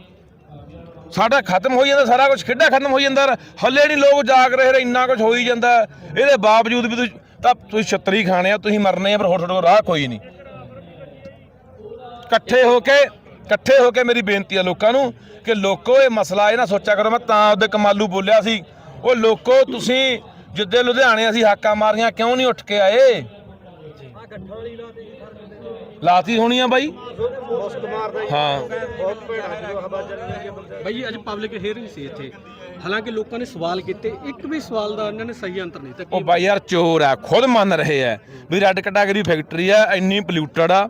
[SPEAKER 1] ਸਾਡਾ ਖਤਮ ਹੋਈ ਜਾਂਦਾ ਸਾਰਾ ਕੁਝ ਖੇਡਾ ਖਤਮ ਹੋਈ ਜਾਂਦਾ। ਹੱਲੇ ਨਹੀਂ ਲੋਕ ਜਾਗ ਰਹੇ ਰਹੇ ਇੰਨਾ ਕੁਝ ਹੋਈ ਜਾਂਦਾ। ਇਹਦੇ ਬਾਵਜੂਦ ਵੀ ਤੁਸੀਂ ਤਾਂ ਤੁਸੀਂ ਛਤਰੀ ਖਾਣੇ ਆ ਤੁਸੀਂ ਮਰਨੇ ਆ ਪਰ ਹੋਰ ਤੁਹਾਡੇ ਕੋਲ ਰਾਹ ਕੋਈ ਨਹੀਂ। ਇਕੱਠੇ ਹੋ ਕੇ ਇਕੱਠੇ ਹੋ ਕੇ ਮੇਰੀ ਬੇਨਤੀ ਆ ਲੋਕਾਂ ਨੂੰ ਕਿ ਲੋਕੋ ਇਹ ਮਸਲਾ ਇਹ ਨਾ ਸੋਚਿਆ ਕਰੋ ਮੈਂ ਤਾਂ ਉਹਦੇ ਕਮਾਲੂ ਬੋਲਿਆ ਸੀ। ਉਹ ਲੋਕੋ ਤੁਸੀਂ ਜਿੱਦੇ ਲੁਧਿਆਣੇ ਅਸੀਂ ਹਾਕਾਂ ਮਾਰੀਆਂ ਕਿਉਂ ਨਹੀਂ ਉੱਠ ਕੇ ਆਏ? ਲਾਤੀ ਹੋਣੀ ਆ ਬਾਈ। ਹਾਂ।
[SPEAKER 3] ਬਈ ਅੱਜ ਪਬਲਿਕ ਹੀਅਰਿੰਗ ਸੀ ਇੱਥੇ। ਹਾਲਾਂਕਿ ਲੋਕਾਂ ਨੇ ਸਵਾਲ ਕੀਤੇ ਇੱਕ ਵੀ ਸਵਾਲ ਦਾ ਉਹਨਾਂ ਨੇ ਸਹੀ ਅੰਤਰ ਨਹੀਂ
[SPEAKER 1] ਉਹ
[SPEAKER 3] ਦਿੱਤਾ
[SPEAKER 1] ਬਾਈ ਯਾਰ ਚੋਰ ਆ ਖੁਦ ਮੰਨ ਰਹੇ ਆ ਵੀ ਰੈੱਡ ਕੈਟਾਗਰੀ ਫੈਕਟਰੀ ਆ ਇੰਨੀ ਪੋਲਿਊਟਡ ਆ।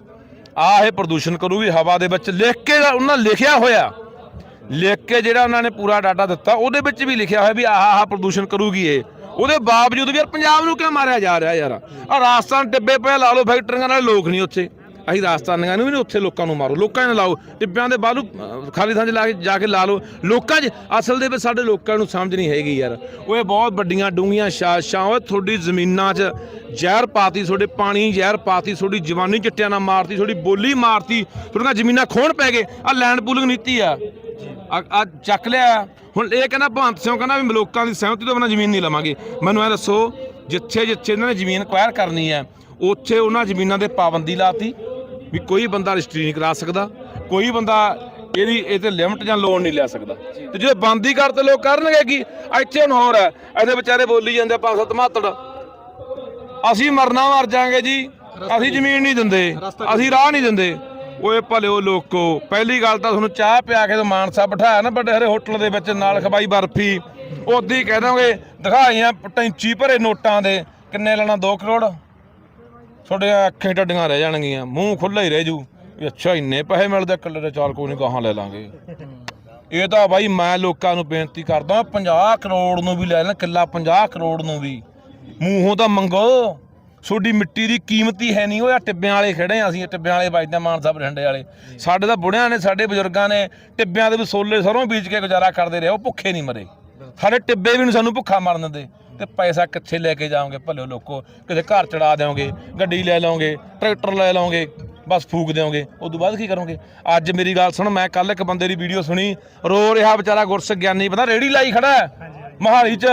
[SPEAKER 1] ਆ ਇਹ ਪ੍ਰਦੂਸ਼ਣ ਕਰੂਗੀ ਹਵਾ ਦੇ ਵਿੱਚ ਲਿਖ ਕੇ ਉਹਨਾਂ ਲਿਖਿਆ ਹੋਇਆ, ਲਿਖ ਕੇ ਜਿਹੜਾ ਉਹਨਾਂ ਨੇ ਪੂਰਾ ਡਾਟਾ ਦਿੱਤਾ, ਉਹਦੇ ਵਿੱਚ ਵੀ ਲਿਖਿਆ ਹੋਇਆ ਵੀ ਆਹ ਆਹ ਪ੍ਰਦੂਸ਼ਣ ਕਰੂਗੀ ਇਹ। ਉਹਦੇ ਬਾਵਜੂਦ ਵੀ ਯਾਰ ਪੰਜਾਬ ਨੂੰ ਕਿਉਂ ਮਾਰਿਆ ਜਾ ਰਿਹਾ ਯਾਰ? ਆ ਰਾਜਸਥਾਨ ਟਿੱਬੇ ਪਏ ਲਾ ਲਓ, ਫੈਕਟਰੀਆਂ ਨਾਲ ਲੋਕ ਨਹੀਂ ਉੱਥੇ। ਅਸੀਂ ਰਾਜਸਥਾਨੀਆਂ ਨੂੰ ਵੀ ਨਹੀਂ ਉੱਥੇ ਲੋਕਾਂ ਨੂੰ ਮਾਰੋ। ਲੋਕਾਂ ਨੂੰ ਲਾਓ। ਟਿੱਬਿਆਂ ਦੇ ਬਾਹਰੋਂ ਖਾਲੀ ਥਾਂ 'ਚ ਲਾ ਕੇ ਜਾ ਕੇ ਲਾ ਲਓ। ਲੋਕਾਂ 'ਚ ਅਸਲ ਦੇ ਵਿੱਚ ਸਾਡੇ ਲੋਕਾਂ ਨੂੰ ਸਮਝ ਨਹੀਂ ਹੈਗੀ ਯਾਰ। ਉਹ ਇਹ ਬਹੁਤ ਵੱਡੀਆਂ ਡੂੰਘੀਆਂ ਸ਼ਾਸ਼ਾਂ ਓਏ ਤੁਹਾਡੀ ਜ਼ਮੀਨਾਂ 'ਚ ਜ਼ਹਿਰ ਪਾਤੀ, ਤੁਹਾਡੇ ਪਾਣੀ ਜ਼ਹਿਰ ਪਾਤੀ, ਤੁਹਾਡੀ ਜਵਾਨੀ ਚਿੱਟਿਆਂ ਨਾਲ ਮਾਰਤੀ, ਤੁਹਾਡੀ ਬੋਲੀ ਮਾਰਤੀ, ਤੁਹਾਡੀਆਂ ਜ਼ਮੀਨਾਂ ਖੋਣ ਪੈ ਗਏ। ਆ ਲੈਂਡ ਪੂਲਿੰਗ ਨੀਤੀ ਆ। ਆ ਚੱਕ ਲਿਆ। ਹੁਣ ਇਹ ਕਹਿੰਦਾ ਭਗਵੰਤ ਸਿੰਘ ਕਹਿੰਦਾ ਵੀ ਲੋਕਾਂ ਦੀ ਸਹਿਮਤੀ ਤੋਂ ਬਿਨਾਂ ਜ਼ਮੀਨ ਨਹੀਂ ਲਵਾਂਗੇ। ਮੈਨੂੰ ਇਹ ਦੱਸੋ, ਜਿੱਥੇ ਜਿੱਥੇ ਇਹਨਾਂ ਨੇ ਜ਼ਮੀਨ ਅਕਵਾਇਰ ਕਰਨੀ ਹੈ, ਉੱਥੇ ਉਹਨਾਂ ਜ਼ਮੀਨਾਂ ਦੇ ਪਾਬੰਦੀ ਲਾਤੀ ਵੀ ਕੋਈ ਬੰਦਾ ਰਜਿਸਟਰੀ ਨਹੀਂ ਕਰਾ ਸਕਦਾ, ਕੋਈ ਬੰਦਾ ਇਹਦੀ ਇਹ ਤੇ ਲਿਮਟ ਜਾਂ ਲੋਨ ਨਹੀਂ ਲੈ ਸਕਦਾ। ਤੇ ਜੇ ਬੰਦ ਕਰ ਕਰਤੇ ਲੋਕ ਕਰਨਗੇ ਕੀ? ਇੱਥੇ ਹੁਣ ਹੋਰ ਹੈ, ਇਹਦੇ ਵਿਚਾਰੇ ਬੋਲੀ ਜਾਂਦੇ ਪੰਜ ਸੱਤ ਮਾਤੜ। ਅਸੀਂ ਮਰਨਾ ਮਰ ਜਾਾਂਗੇ ਜੀ, ਅਸੀਂ ਜ਼ਮੀਨ ਨਹੀਂ ਦਿੰਦੇ, ਅਸੀਂ ਰਾਹ ਨਹੀਂ ਦਿੰਦੇ। ਓਏ ਭਲਿਓ ਲੋਕੋ, ਪਹਿਲੀ ਗੱਲ ਤਾਂ ਤੁਹਾਨੂੰ ਚਾਹ ਪਿਆ ਕੇ ਤੇ ਮਾਨਸਾ ਬਿਠਾਇਆ ਨਾ ਵੱਡੇ ਹਰੇ ਹੋਟਲ ਦੇ ਵਿੱਚ ਨਾਲ ਖਵਾਈ ਬਰਫੀ। ਉਦੋਂ ਹੀ ਕਹਿ ਦੋਗੇ, ਦਿਖਾਈਆਂ ਟੈਂਚੀ ਭਰੇ ਨੋਟਾਂ ਦੇ, ਕਿੰਨੇ ਲੈਣਾ 2 ਕਰੋੜ? ਤੁਹਾਡੀਆਂ ਅੱਖਾਂ ਟੱਡੀਆਂ ਰਹਿ ਜਾਣਗੀਆਂ ਮੂੰਹ ਖੁੱਲਾ ਹੀ ਰਹਿ ਜੂ। ਵੀ ਅੱਛਾ ਇੰਨੇ ਪੈਸੇ ਮਿਲਦੇ ਇਕੱਲੇ ਦੇ ਚਾਰ ਕੋਈ ਨਹੀਂ ਕਹਾਂ ਲੈ ਲਾਂਗੇ। ਇਹ ਤਾਂ ਬਾਈ ਮੈਂ ਲੋਕਾਂ ਨੂੰ ਬੇਨਤੀ ਕਰਦਾ 50 ਕਰੋੜ ਨੂੰ ਵੀ ਲੈ ਲੈਣ ਕਿੱਲਾ 50 ਕਰੋੜ ਨੂੰ ਵੀ। ਮੂੰਹੋਂ ਤਾਂ ਮੰਗੋ। ਤੁਹਾਡੀ ਮਿੱਟੀ ਦੀ ਕੀਮਤ ਹੀ ਹੈ ਨਹੀਂ ਉਹ ਆ ਟਿੱਬਿਆਂ ਵਾਲੇ ਖੜੇ ਆ ਅਸੀਂ ਟਿੱਬਿਆਂ ਵਾਲੇ ਵੱਜਦੇ ਮਾਨ ਸਾਹਿਬ ਰਿੰਡੇ ਵਾਲੇ। ਸਾਡੇ ਤਾਂ ਬੁੜਿਆਂ ਨੇ ਸਾਡੇ ਬਜ਼ੁਰਗਾਂ ਨੇ ਟਿੱਬਿਆਂ ਦੇ ਵੀ ਸੋਲੇ ਸਰੋਂ ਬੀਜ ਕੇ ਗੁਜ਼ਾਰਾ ਕਰਦੇ ਰਹੇ ਉਹ ਭੁੱਖੇ ਨਹੀਂ ਮਰੇ। ਸਾਡੇ ਟਿੱਬੇ ਵੀ ਨਹੀਂ ਸਾਨੂੰ ਭੁੱਖਾ ਮਰਨ ਦਿੰਦੇ। ਤੇ ਪੈਸਾ ਕਿੱਥੇ ਲੈ ਕੇ ਜਾਓਗੇ ਭਲਿਓ ਲੋਕੋ? ਕਿਤੇ ਘਰ ਚੜਾ ਦਿਓਗੇ ਗੱਡੀ ਲੈ ਲਓਗੇ ਟਰੈਕਟਰ ਲੈ ਲਓਗੇ ਬਸ ਫੂਕ ਦਿਓਗੇ। ਉਸ ਤੋਂ ਬਾਅਦ ਕੀ ਕਰੋਗੇ? ਅੱਜ ਮੇਰੀ ਗੱਲ ਸੁਣ ਮੈਂ ਕੱਲ ਇੱਕ ਬੰਦੇ ਦੀ ਵੀਡੀਓ ਸੁਣੀ। ਰੋ ਰਿਹਾ ਵਿਚਾਰਾ ਗੁਰਸਿੱਖ ਗਿਆਨੀ ਪਤਾ ਰੇੜੀ ਲਾਈ ਖੜਾ ਹੈ ਮਹਾਲੀ 'ਚ।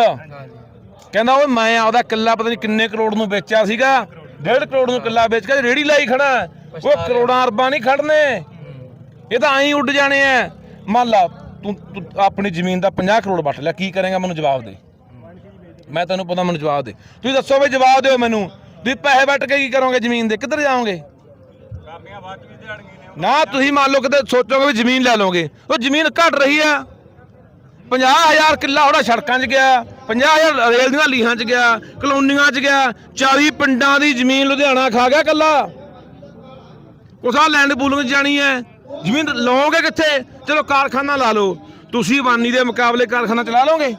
[SPEAKER 1] ਕਹਿੰਦਾ ਓਏ ਮੈਂ ਆਪਦਾ ਕਿੱਲਾ ਪਤਾ ਨਹੀਂ ਕਿੰਨੇ ਕਰੋੜ ਨੂੰ ਵੇਚਿਆ ਸੀਗਾ। 1.5 ਕਰੋੜ ਨੂੰ ਕਿੱਲਾ ਵੇਚ ਕੇ ਰੇੜੀ ਲਾਈ ਖੜਾ। ਉਹ ਕਰੋੜਾਂ ਅਰਬਾਂ ਨਹੀਂ ਖੜਨੇ ਇਹ ਤਾਂ ਐਂ ਉੱਡ ਜਾਣੇ ਆ ਮੰਨ ਲਾ ਤੂੰ ਤੂੰ ਆਪਣੀ ਜ਼ਮੀਨ ਦਾ 50 ਕਰੋੜ ਵੱਟ ਲਿਆ ਕੀ ਕਰੇਗਾ? ਮੈਨੂੰ ਜਵਾਬ ਦੇ। ਮੈਂ ਤੁਹਾਨੂੰ ਪਤਾ, ਮੈਨੂੰ ਜਵਾਬ ਦੇ। ਤੁਸੀਂ ਦੱਸੋ ਵੀ ਜਵਾਬ ਦਿਓ ਮੈਨੂੰ। ਤੁਸੀਂ ਪੈਸੇ ਵੱਟ ਕੇ ਕੀ ਕਰੋਗੇ ਜ਼ਮੀਨ ਦੇ? ਕਿੱਧਰ ਜਾਓਗੇ? ਨਾ, ਤੁਸੀਂ ਮੰਨ ਲਓ ਕਿਤੇ ਸੋਚੋਗੇ ਵੀ ਜ਼ਮੀਨ ਲੈ ਲਓਗੇ। ਉਹ ਜ਼ਮੀਨ ਘਟ ਰਹੀ ਆ। 50000 ਕਿੱਲਾ ਉਹਦਾ ਸੜਕਾਂ 'ਚ ਗਿਆ। 50000 ਰੇਲ ਦੀਆਂ ਲੀਹਾਂ 'ਚ ਗਿਆ। ਕਲੋਨੀਆਂ 'ਚ ਗਿਆ। 40 ਪਿੰਡਾਂ ਦੀ ਜ਼ਮੀਨ ਲੁਧਿਆਣਾ ਖਾ ਗਿਆ ਕੱਲਾ। ਉਸਾ ਲੈਂਡ ਪੂਲਿੰਗ ਜਾਣੀ ਹੈ। ਜ਼ਮੀਨ ਲਓਗੇ ਕਿੱਥੇ? ਚਲੋ ਕਾਰਖਾਨਾ ਲਾ ਲਓ। ਤੁਸੀਂ ਵਾਨੀ ਦੇ ਮੁਕਾਬਲੇ ਕਾਰਖਾਨਾ ਚਲਾ ਲਓਗੇ।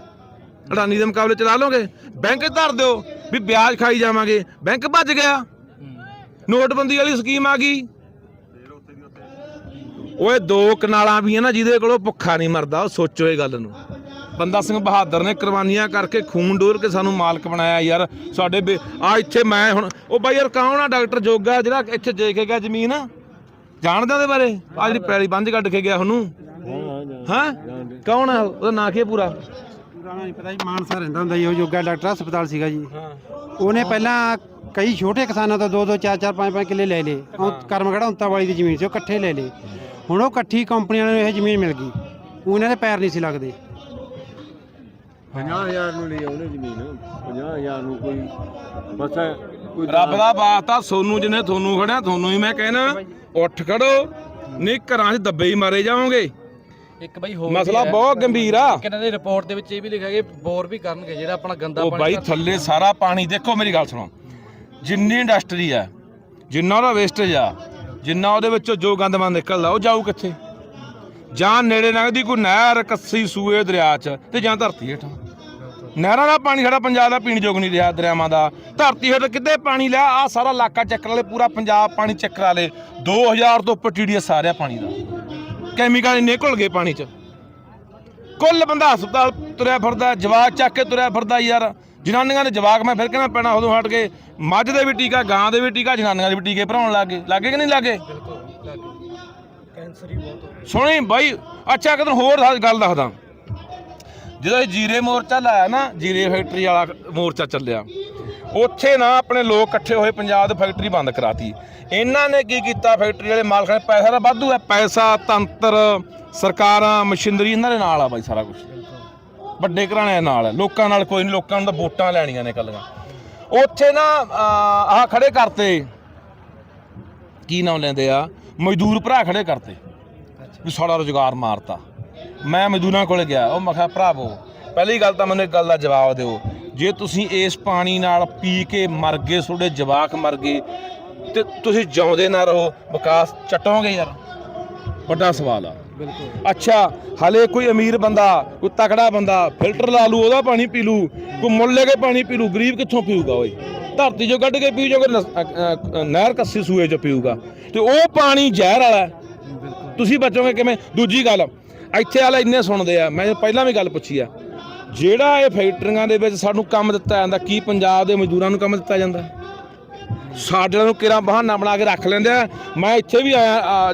[SPEAKER 1] ਅਡਾਨੀ ਦੇ ਮੁਕਾਬਲੇ ਚਲਾ ਲਓਗੇ? ਬੈਂਕ ਧਰ ਦਿਓ ਵੀ ਵਿਆਜ ਖਾਈ ਜਾਵਾਂਗੇ। ਬੈਂਕ ਭੱਜ ਗਿਆ। ਨੋਟਬੰਦੀ ਵਾਲੀ ਸਕੀਮ ਆ ਗਈ। ਓਏ ਦੋ ਕਨਾਲਾਂ ਵੀ ਆ ਨਾ ਜਿਹਦੇ ਕੋਲੋਂ ਭੁੱਖਾ ਨਹੀਂ ਮਰਦਾ ਉਹ ਸੋਚੋ ਇਹ ਗੱਲ ਨੂੰ। ਬੰਦਾ ਸਿੰਘ ਬਹਾਦਰ ਨੇ ਕੁਰਬਾਨੀਆਂ ਕਰਕੇ ਖੂਨ ਡੋਲ ਕੇ ਸਾਨੂੰ ਮਾਲਕ ਬਣਾਇਆ ਯਾਰ। ਸਾਡੇ ਆ ਇੱਥੇ ਮੈਂ ਹੁਣ ਉਹ ਬਾਈ ਯਾਰ ਕੌਣ ਆ? ਡਾਕਟਰ ਜੋਗਾ ਜਿਹੜਾ ਇੱਥੇ ਦੇ ਕੇ ਗਿਆ ਜ਼ਮੀਨ। ਜਾਣਦੇ ਉਹਦੇ ਬਾਰੇ? ਆ ਜਿਹੜੀ ਪੈਲੀ ਬੰਦ ਕੱਢ ਕੇ ਗਿਆ ਉਹਨੂੰ। ਹਾਂ ਕੌਣ ਆ? ਉਹਦਾ ਨਾਂ ਕੀ ਹੈ ਪੂਰਾ?
[SPEAKER 4] ਪੁਰਾਣਾ ਨਹੀਂ ਪਤਾ ਜੀ ਮਾਨਸਾ ਰਹਿੰਦਾ ਹੁੰਦਾ ਜੀ ਉਹ ਯੋਗਾ ਡਾਕਟਰ ਹਸਪਤਾਲ ਸੀਗਾ ਜੀ।
[SPEAKER 1] ਹਾਂ।
[SPEAKER 4] ਉਹਨੇ ਪਹਿਲਾਂ ਕਈ ਛੋਟੇ ਕਿਸਾਨਾਂ ਤੋਂ 2 2 4 4 5 5 ਕਿੱਲੇ ਲੈ ਲਏ। ਉਹ ਕਰਮਗੜਾ ਹੁੰਤਾ ਵਾਲੀ ਦੀ ਜ਼ਮੀਨ ਸੀ ਉਹ ਇਕੱਠੇ ਲੈ ਲਏ। ਹੁਣ ਉਹ ਇਕੱਠੀ ਕੰਪਨੀਆਂ ਨੂੰ ਇਹ ਜ਼ਮੀਨ ਮਿਲ ਗਈ। ਉਹਨਾਂ ਦੇ ਪੈਰ ਨਹੀਂ ਸੀ ਲੱਗਦੇ।
[SPEAKER 5] 50000 ਨੂੰ ਲਈ ਉਹਨੇ ਜ਼ਮੀਨ। 50000 ਨੂੰ ਕੋਈ ਬਸ ਕੋਈ
[SPEAKER 1] ਰੱਬ ਦਾ ਵਾਸਤਾ ਸੋਨੂੰ ਜਿਹਨੇ ਤੁਹਾਨੂੰ ਖੜਿਆ ਤੁਹਾਨੂੰ ਹੀ ਮੈਂ ਕਹਿਣਾ ਉੱਠ ਖੜੋ। ਨਹੀਂ ਘਰਾਂ 'ਚ ਦੱਬੇ ਹੀ ਮਾਰੇ ਜਾਓਗੇ।
[SPEAKER 2] ਇੱਕ ਬਾਈ ਹੋਰ
[SPEAKER 1] ਮਸਲਾ
[SPEAKER 2] ਵੀ ਹੈ।
[SPEAKER 1] ਬਹੁਤ ਗੰਭੀਰ ਆ।
[SPEAKER 2] ਇੱਕ ਇਹਨਾਂ ਦੀ ਰਿਪੋਰਟ ਦੇ ਵਿੱਚ ਇਹ ਵੀ ਲਿਖਿਆ ਕਿ ਬੋਰ ਵੀ ਕਰਨਗੇ ਜਿਹੜਾ ਆਪਣਾ ਗੰਦਾ
[SPEAKER 1] ਉਹ ਬਾਈ ਥੱਲੇ ਸਾਰਾ ਪਾਣੀ ਦੇਖੋ ਮੇਰੀ ਗੱਲ ਸੁਣੋ। ਜਿੰਨੀ ਇੰਡਸਟਰੀ ਆ ਜਿੰਨਾ ਉਹਦਾ ਵੇਸਟੇਜ ਆ ਜਿੰਨਾ ਉਹਦੇ ਵਿੱਚੋਂ ਜੋ ਗੰਦਮੰਦ ਨਿਕਲਦਾ ਉਹ ਜਾਊ ਕਿੱਥੇ? ਜਾਂ ਨੇੜੇ ਲੰਘਦੀ ਕੋਈ ਨਹਿਰ ਕੱਸੀ ਸੂਏ ਦਰਿਆ 'ਚ ਤੇ ਜਾਂ ਧਰਤੀ ਹੇਠ। ਨਹਿਰਾਂ ਦਾ ਪਾਣੀ ਸਾਡਾ ਪੰਜਾਬ ਦਾ ਪੀਣ ਯੋਗ ਨਹੀਂ ਰਿਹਾ ਦਰਿਆਵਾਂ ਦਾ। ਧਰਤੀ ਹੇਠ ਕਿੱਦੇ ਪਾਣੀ ਲਿਆ? ਆ ਸਾਰਾ ਇਲਾਕਾ ਚੱਕਰ ਵਾਲੇ ਪੂਰਾ ਪੰਜਾਬ ਪਾਣੀ ਚੱਕਰ ਵਾਲੇ। 2000 ਤੋਂ ਉੱਪਰ ਟੀਡੀਐਸ ਆ ਰਿਹਾ ਪਾਣੀ ਦਾ। ਕੈਮੀਕਲ ਇੰਨੇ ਘੁਲ ਗਏ ਪਾਣੀ 'ਚ। ਕੁੱਲ ਬੰਦਾ ਹਸਪਤਾਲ ਤੁਰਿਆ ਫਿਰਦਾ ਜਵਾਕ ਚੱਕ ਕੇ ਤੁਰਿਆ ਫਿਰਦਾ ਯਾਰ। ਜਨਾਨੀਆਂ ਦੇ ਜਵਾਕ ਮੈਂ ਫਿਰ ਕਹਿਣਾ ਪੈਣਾ ਉਦੋਂ ਹਟ ਕੇ। ਮੱਝ ਦੇ ਵੀ ਟੀਕਾ ਗਾਂ ਦੇ ਵੀ ਟੀਕਾ ਜਨਾਨੀਆਂ ਦੇ ਵੀ ਟੀਕੇ ਭਰਾਉਣ ਲੱਗੇ। ਲੱਗੇ ਕਿ ਨਹੀਂ ਲੱਗੇ? ਸੁਣੀ ਬਾਈ ਅੱਛਾ ਕਿਤੇ ਹੋਰ ਗੱਲ ਦੱਸਦਾ। ਜਦੋਂ ਇਹ ਜੀਰੇ ਮੋਰਚਾ ਲਾਇਆ ਨਾ ਜੀਰੇ ਫੈਕਟਰੀ ਵਾਲਾ ਮੋਰਚਾ ਚੱਲਿਆ। ਉੱਥੇ ਨਾ ਆਪਣੇ ਲੋਕ ਇਕੱਠੇ ਹੋਏ ਪੰਜਾਬ ਦੀ ਫੈਕਟਰੀ ਬੰਦ ਕਰਾਤੀ। ਇਹਨਾਂ ਨੇ ਕੀ ਕੀਤਾ ਫੈਕਟਰੀ ਵਾਲੇ ਮਾਲਕਾਂ ਨੇ? ਪੈਸਾ ਦਾ ਵਾਧੂ ਹੈ, ਪੈਸਾ, ਤੰਤਰ, ਸਰਕਾਰਾਂ, ਮਸ਼ੀਨਰੀ, ਇਹਨਾਂ ਦੇ ਨਾਲ ਆ ਬਾਈ ਸਾਰਾ ਕੁਝ ਵੱਡੇ ਘਰਾਣਿਆਂ ਨਾਲ ਲੋਕਾਂ ਨਾਲ ਕੋਈ ਨਹੀਂ, ਲੋਕਾਂ ਨੂੰ ਤਾਂ ਵੋਟਾਂ ਲੈਣੀਆਂ ਨੇ ਕੱਲੀਆਂ। ਉੱਥੇ ਨਾ ਆਹ ਖੜੇ ਕਰਤੇ। ਕੀ ਨਾਮ ਲੈਂਦੇ ਆ? ਮਜ਼ਦੂਰ ਭਰਾ ਖੜੇ ਕਰਤੇ। ਵੀ ਸਾਡਾ ਰੋਜ਼ਗਾਰ ਮਾਰਤਾ। ਮੈਂ ਮਜ਼ਦੂਰਾਂ ਕੋਲ ਗਿਆ। ਉਹ ਮੈਂ ਕਿਹਾ ਭਰਾਵੋ ਪਹਿਲੀ ਗੱਲ ਤਾਂ ਮੈਨੂੰ ਇੱਕ ਗੱਲ ਦਾ ਜਵਾਬ ਦਿਓ। ਜੇ ਤੁਸੀਂ ਇਸ ਪਾਣੀ ਨਾਲ ਪੀ ਕੇ ਮਰ ਗਏ ਤੁਹਾਡੇ ਜਵਾਕ ਮਰ ਗਏ ਤੇ ਤੁਸੀਂ ਜਿਉਂਦੇ ਨਾ ਰਹੋ ਵਿਕਾਸ ਚਟੋਗੇ ਯਾਰ। ਵੱਡਾ ਸਵਾਲ ਆ।
[SPEAKER 2] ਬਿਲਕੁਲ।
[SPEAKER 1] ਅੱਛਾ ਹਲੇ ਕੋਈ ਅਮੀਰ ਬੰਦਾ ਕੋਈ ਤਕੜਾ ਬੰਦਾ ਫਿਲਟਰ ਲਾ ਲੂ ਉਹਦਾ ਪਾਣੀ ਪੀ ਲੂ ਕੋਈ ਮੁੱਲ ਲੈ ਕੇ ਪਾਣੀ ਪੀ ਲੂ ਗਰੀਬ ਕਿੱਥੋਂ ਪੀਊਗਾ ਓਏ? ਧਰਤੀ ਚੋਂ ਕੱਢ ਕੇ ਪੀ ਅ- ਨਹਿਰ ਕੱਸੀ ਸੂਏ ਚ ਪੀਊਗਾ? ਤੇ ਉਹ ਪਾਣੀ ਜ਼ਹਿਰ ਵਾਲਾ। ਤੁਸੀਂ ਬਚੋਗੇ ਕਿਵੇਂ? ਦੂਜੀ ਗੱਲ ਇੱਥੇ ਵਾਲੇ ਇੰਨੇ ਸੁਣਦੇ ਆ ਮੈਂ ਪਹਿਲਾਂ ਵੀ ਗੱਲ ਪੁੱਛੀ ਆ। ਜਿਹੜਾ ਇਹ ਫੈਕਟਰੀਆਂ ਦੇ ਵਿੱਚ ਸਾਨੂੰ ਕੰਮ ਦਿੱਤਾ ਜਾਂਦਾ ਕੀ ਪੰਜਾਬ ਦੇ ਮਜ਼ਦੂਰਾਂ ਨੂੰ ਕੰਮ ਦਿੱਤਾ ਜਾਂਦਾ? ਸਾਡੇ ਨੂੰ ਕਿਰਾ ਬਹਾਨਾ ਬਣਾ ਕੇ ਰੱਖ ਲੈਂਦੇ ਆ? ਮੈਂ ਇੱਥੇ ਵੀ ਆਇਆ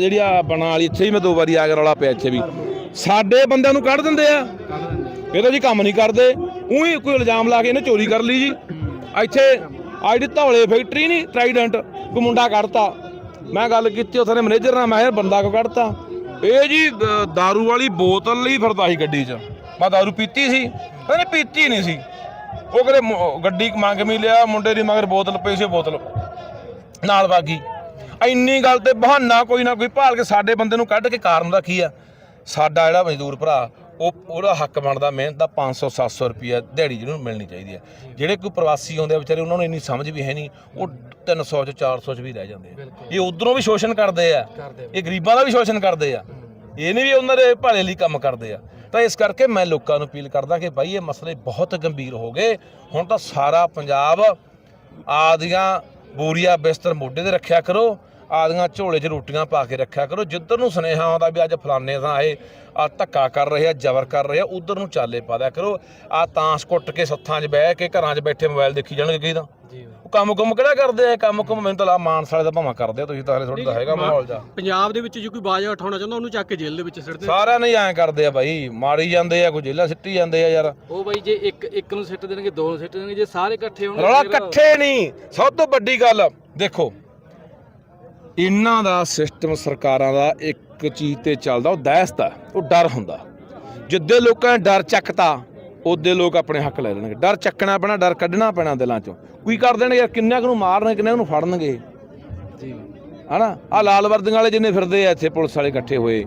[SPEAKER 1] ਜਿਹੜੀ ਆ ਬਣਾ ਵਾਲੀ ਇੱਥੇ ਵੀ ਮੈਂ ਦੋ ਵਾਰੀ ਆ ਕੇ ਰੌਲਾ ਪਿਆ ਇੱਥੇ ਵੀ। ਸਾਡੇ ਬੰਦਿਆਂ ਨੂੰ ਕੱਢ ਦਿੰਦੇ ਆ। ਇਹ ਤਾਂ ਜੀ ਕੰਮ ਨਹੀਂ ਕਰਦੇ। ਉਹੀ ਕੋਈ ਇਲਜ਼ਾਮ ਲਾ ਕੇ ਇਹਨੇ ਚੋਰੀ ਕਰ ਲਈ ਜੀ। ਇੱਥੇ ਆ ਜਿਹੜੀ ਧੌਲੇ ਫੈਕਟਰੀ ਨਹੀਂ ਟ੍ਰਾਈਡੈਂਟ ਕੋਈ ਮੁੰਡਾ ਕੱਢਤਾ। ਮੈਂ ਗੱਲ ਕੀਤੀ ਉੱਥੇ ਦੇ ਮੈਨੇਜਰ ਨਾਲ ਮੈਂ ਯਾਰ ਬੰਦਾ ਕੋ ਕੱਢਤਾ? ਇਹ ਜੀ ਅ, ਦਾਰੂ ਵਾਲੀ ਬੋਤਲ ਲਈ ਫਿਰਦਾ ਸੀ ਗੱਡੀ 'ਚ। ਮੈਂ ਦਾਰੂ ਪੀਤੀ ਸੀ ਇਹਨੇ ਪੀਤੀ ਨਹੀਂ ਸੀ। ਉਹ ਕਰੇ ਗੱਡੀ ਮੰਗ ਮੀ ਲਿਆ ਮੁੰਡੇ ਦੀ ਮਗਰ ਬੋਤਲ ਪਈ ਸੀ ਬੋਤਲ ਨਾਲ ਵਾਗੀ ਇੰਨੀ ਗੱਲ ਤੇ ਬਹਾਨਾ ਕੋਈ ਨਾ ਕੋਈ ਭਾਲ ਕੇ ਸਾਡੇ ਬੰਦੇ ਨੂੰ ਕੱਢ ਕੇ ਕਾਰਨ ਦਾ ਕੀ ਆ? ਸਾਡਾ ਜਿਹੜਾ ਮਜ਼ਦੂਰ ਭਰਾ ਉਹ ਉਹਦਾ ਹੱਕ ਬਣਦਾ ਮਿਹਨਤ ਦਾ 500 700 ਰੁਪਿਆ ਦਿਹਾੜੀ ਜਿਹਨੂੰ ਮਿਲਣੀ ਚਾਹੀਦੀ ਹੈ ਜਿਹੜੇ ਕੋਈ ਪ੍ਰਵਾਸੀ ਆਉਂਦੇ ਆ ਵਿਚਾਰੇ ਉਹਨਾਂ ਨੂੰ ਇੰਨੀ ਸਮਝ ਵੀ ਹੈ ਨਹੀਂ ਉਹ 300 ਚ 400 ਚ ਵੀ ਰਹਿ ਜਾਂਦੇ ਆ। ਇਹ ਉਧਰੋਂ ਵੀ ਸ਼ੋਸ਼ਣ ਕਰਦੇ ਆ। ਇਹ ਗਰੀਬਾਂ ਦਾ ਵੀ ਸ਼ੋਸ਼ਣ ਕਰਦੇ ਆ। ਇਹ ਨਹੀਂ ਵੀ ਉਹਨਾਂ ਦੇ ਭਲੇ ਲਈ ਕੰਮ ਕਰਦੇ ਆ। ਤਾਂ ਇਸ ਕਰਕੇ ਮੈਂ ਲੋਕਾਂ ਨੂੰ ਅਪੀਲ ਕਰਦਾ ਕਿ ਭਾਈ ਇਹ ਮਸਲੇ ਬਹੁਤ ਗੰਭੀਰ ਹੋ ਗਏ। ਹੁਣ ਤਾਂ ਸਾਰਾ ਪੰਜਾਬ ਆਦੀਆਂ ਬੋਰੀਆ ਬਿਸਤਰ ਮੋਢੇ ਤੇ ਰੱਖਿਆ ਕਰੋ। ਆਦੀਆਂ ਝੋਲੇ 'ਚ ਰੋਟੀਆਂ ਪਾ ਕੇ ਰੱਖਿਆ ਕਰੋ। ਜਿੱਧਰ ਨੂੰ ਸੁਨੇਹਾ ਆਉਂਦਾ ਵੀ ਅੱਜ ਫਲਾਣੇ ਥਾਂ ਇਹ ਆ ਧੱਕਾ ਕਰ ਰਹੇ ਆ ਜ਼ਬਰ ਕਰ ਰਹੇ ਆ ਉਧਰ ਨੂੰ ਚਾਲੇ ਪਾ ਦਿਆ ਕਰੋ। ਆ ਤਾਂਸ ਕੁੱਟ ਕੇ ਸੱਥਾਂ 'ਚ ਬਹਿ ਕੇ ਘਰਾਂ 'ਚ ਬੈਠੇ ਮੋਬਾਈਲ ਦੇਖੀ ਜਾਣਗੇ ਕਈ ਤਾਂ। ਕੰਮ ਕੁਮ ਕਿਹੜਾ ਕਰਦੇ ਆ? ਕੰਮ ਕੁਮ ਮੈਨੂੰ ਤਾਂ ਲਾ ਮਾਨਸ ਵਾਲੇ ਦਾ ਭਾਵਾਂ ਕਰਦੇ ਆ ਤੁਸੀਂ ਤਾਂ ਹਲੇ ਥੋੜਾ ਤਾਂ ਹੈਗਾ ਮਾਹੌਲ ਜਾ
[SPEAKER 3] ਪੰਜਾਬ ਦੇ ਵਿੱਚ ਜੇ ਕੋਈ ਬਾਜ ਉਠਾਉਣਾ ਚਾਹੁੰਦਾ ਉਹਨੂੰ ਚੱਕ ਕੇ ਜੇਲ੍ਹ ਦੇ ਵਿੱਚ ਸਿੱਟਦੇ
[SPEAKER 1] ਸਾਰਿਆਂ ਨੇ ਐਂ ਕਰਦੇ ਆ ਬਾਈ ਮਾਰੀ ਜਾਂਦੇ ਆ ਕੋਈ ਜੇਲਾ ਸਿੱਟੀ ਜਾਂਦੇ ਆ ਯਾਰ।
[SPEAKER 2] ਉਹ ਬਾਈ ਜੇ ਇੱਕ ਇੱਕ ਨੂੰ ਸਿੱਟ ਦੇਣਗੇ ਦੋ ਨੂੰ ਸਿੱਟ ਦੇਣਗੇ ਜੇ ਸਾਰੇ ਇਕੱਠੇ ਹੋਣਗੇ
[SPEAKER 1] ਰੌਲਾ ਇਕੱਠੇ ਨਹੀਂ ਸਭ ਤੋਂ ਵੱਡੀ ਗੱਲ ਦੇਖੋ ਇਹਨਾਂ ਦਾ ਸਿਸਟਮ ਸਰਕਾਰਾਂ ਦਾ ਇੱਕ ਚੀਜ਼ ਤੇ ਚੱਲਦਾ ਉਹ ਦਹਿਸ਼ਤ ਆ ਉਹ ਡਰ ਹੁੰਦਾ। ਜਿੱਦੇ ਲੋਕਾਂ ਨੇ ਡਰ ਚੱਕਤਾ ਉਹਦੇ ਲੋਕ ਆਪਣੇ ਹੱਕ ਲੈ ਲੈਣਗੇ। ਡਰ ਚੱਕਣਾ ਪੈਣਾ ਡਰ ਕੱਢਣਾ ਪੈਣਾ ਦਿਲਾਂ ਚੋਂ। ਕੋਈ ਕਰ ਦੇਣਗੇ ਯਾਰ ਕਿੰਨਿਆਂ ਕੁ ਨੂੰ ਮਾਰਨਗੇ ਕਿੰਨਿਆਂ ਕੁ ਨੂੰ ਫੜਨਗੇ।
[SPEAKER 2] ਜੀ।
[SPEAKER 1] ਹਨਾ? ਆ ਲਾਲ ਵਰਦੀਆਂ ਵਾਲੇ ਜਿੰਨੇ ਫਿਰਦੇ ਆ ਇੱਥੇ ਪੁਲਿਸ ਵਾਲੇ ਇਕੱਠੇ ਹੋਏ।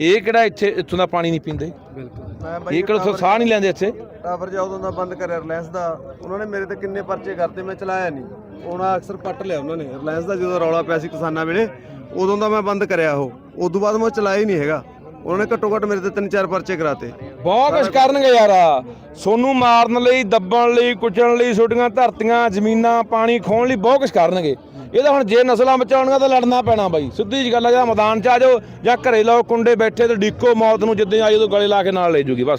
[SPEAKER 1] ਇਹ ਕਿਹੜਾ ਇੱਥੇ ਇੱਥੋਂ ਦਾ ਪਾਣੀ ਨਹੀਂ ਪੀਂਦੇ?
[SPEAKER 2] ਬਿਲਕੁਲ।
[SPEAKER 1] ਇਹ ਕਿਹੜਾ ਸਾਹ ਨਹੀਂ ਲੈਂਦੇ ਇੱਥੇ?
[SPEAKER 5] ਟਾਵਰ ਜਾ ਉਦੋਂ ਦਾ ਬੰਦ ਕਰਿਆ ਰਿਲਾਇੰਸ ਦਾ, ਉਹਨਾਂ ਨੇ ਮੇਰੇ ਤੇ ਕਿੰਨੇ ਪਰਚੇ ਕਰਤੇ, ਮੈਂ ਚਲਾਇਆ ਨਹੀਂ। ਉਹਨਾਂ ਅਕਸਰ ਪੱਟ ਲਿਆ ਉਹਨਾਂ ਨੇ। ਰਿਲਾਇੰਸ ਦਾ ਜਦੋਂ ਰੌਲਾ ਪਿਆ ਸੀ ਕਿਸਾਨਾਂ ਵੇਲੇ, ਉਦੋਂ ਦਾ ਮੈਂ ਬੰਦ ਕਰਿਆ ਉਹ। ਉਦੋਂ ਬਾਅਦ ਮੈਂ ਚਲਾਇਆ ਹੀ ਨਹੀਂ ਹੈਗਾ। ਉਹਨਾਂ ਨੇ ਘੱਟੋ ਘੱਟ ਮੇਰੇ ਤੇ ਤਿੰਨ ਚਾਰ ਪਰਚੇ ਕਰਾਤੇ।
[SPEAKER 1] ਬਹੁਤ ਕੁਝ ਕਰਨਗੇ ਯਾਰ। ਸੋਨੂੰ ਮਾਰਨ ਲਈ, ਦੱਬਣ ਲਈ ਕੁਚਣ ਲਈ, ਛੋਟੀਆਂ ਧਰਤੀਆਂ, ਜ਼ਮੀਨਾਂ, ਪਾਣੀ ਖੋਣ ਲਈ ਬਹੁਤ ਕੁਝ ਕਰਨਗੇ। ਇਹ ਤਾਂ ਹੁਣ ਜੇ ਨਸਲਾਂ ਬਚਾਉਣੀਆਂ ਤਾਂ ਲੜਨਾ ਪੈਣਾ ਬਾਈ। ਸਿੱਧੀ ਜੀ ਗੱਲ ਆ ਜਾਂ ਮੈਦਾਨ 'ਚ ਆ ਜਾਓ ਜਾਂ ਘਰੇ ਲਾਓ, ਕੁੰਡੇ ਬੈਠੇ ਤੇ ਡੀਕੋ ਮੌਤ ਨੂੰ ਜਿੱਦਾਂ ਆਈ ਉਦੋਂ ਗਲੇ ਲਾ ਕੇ ਨਾਲ ਲੈ ਜੂਗੀ, ਬਸ।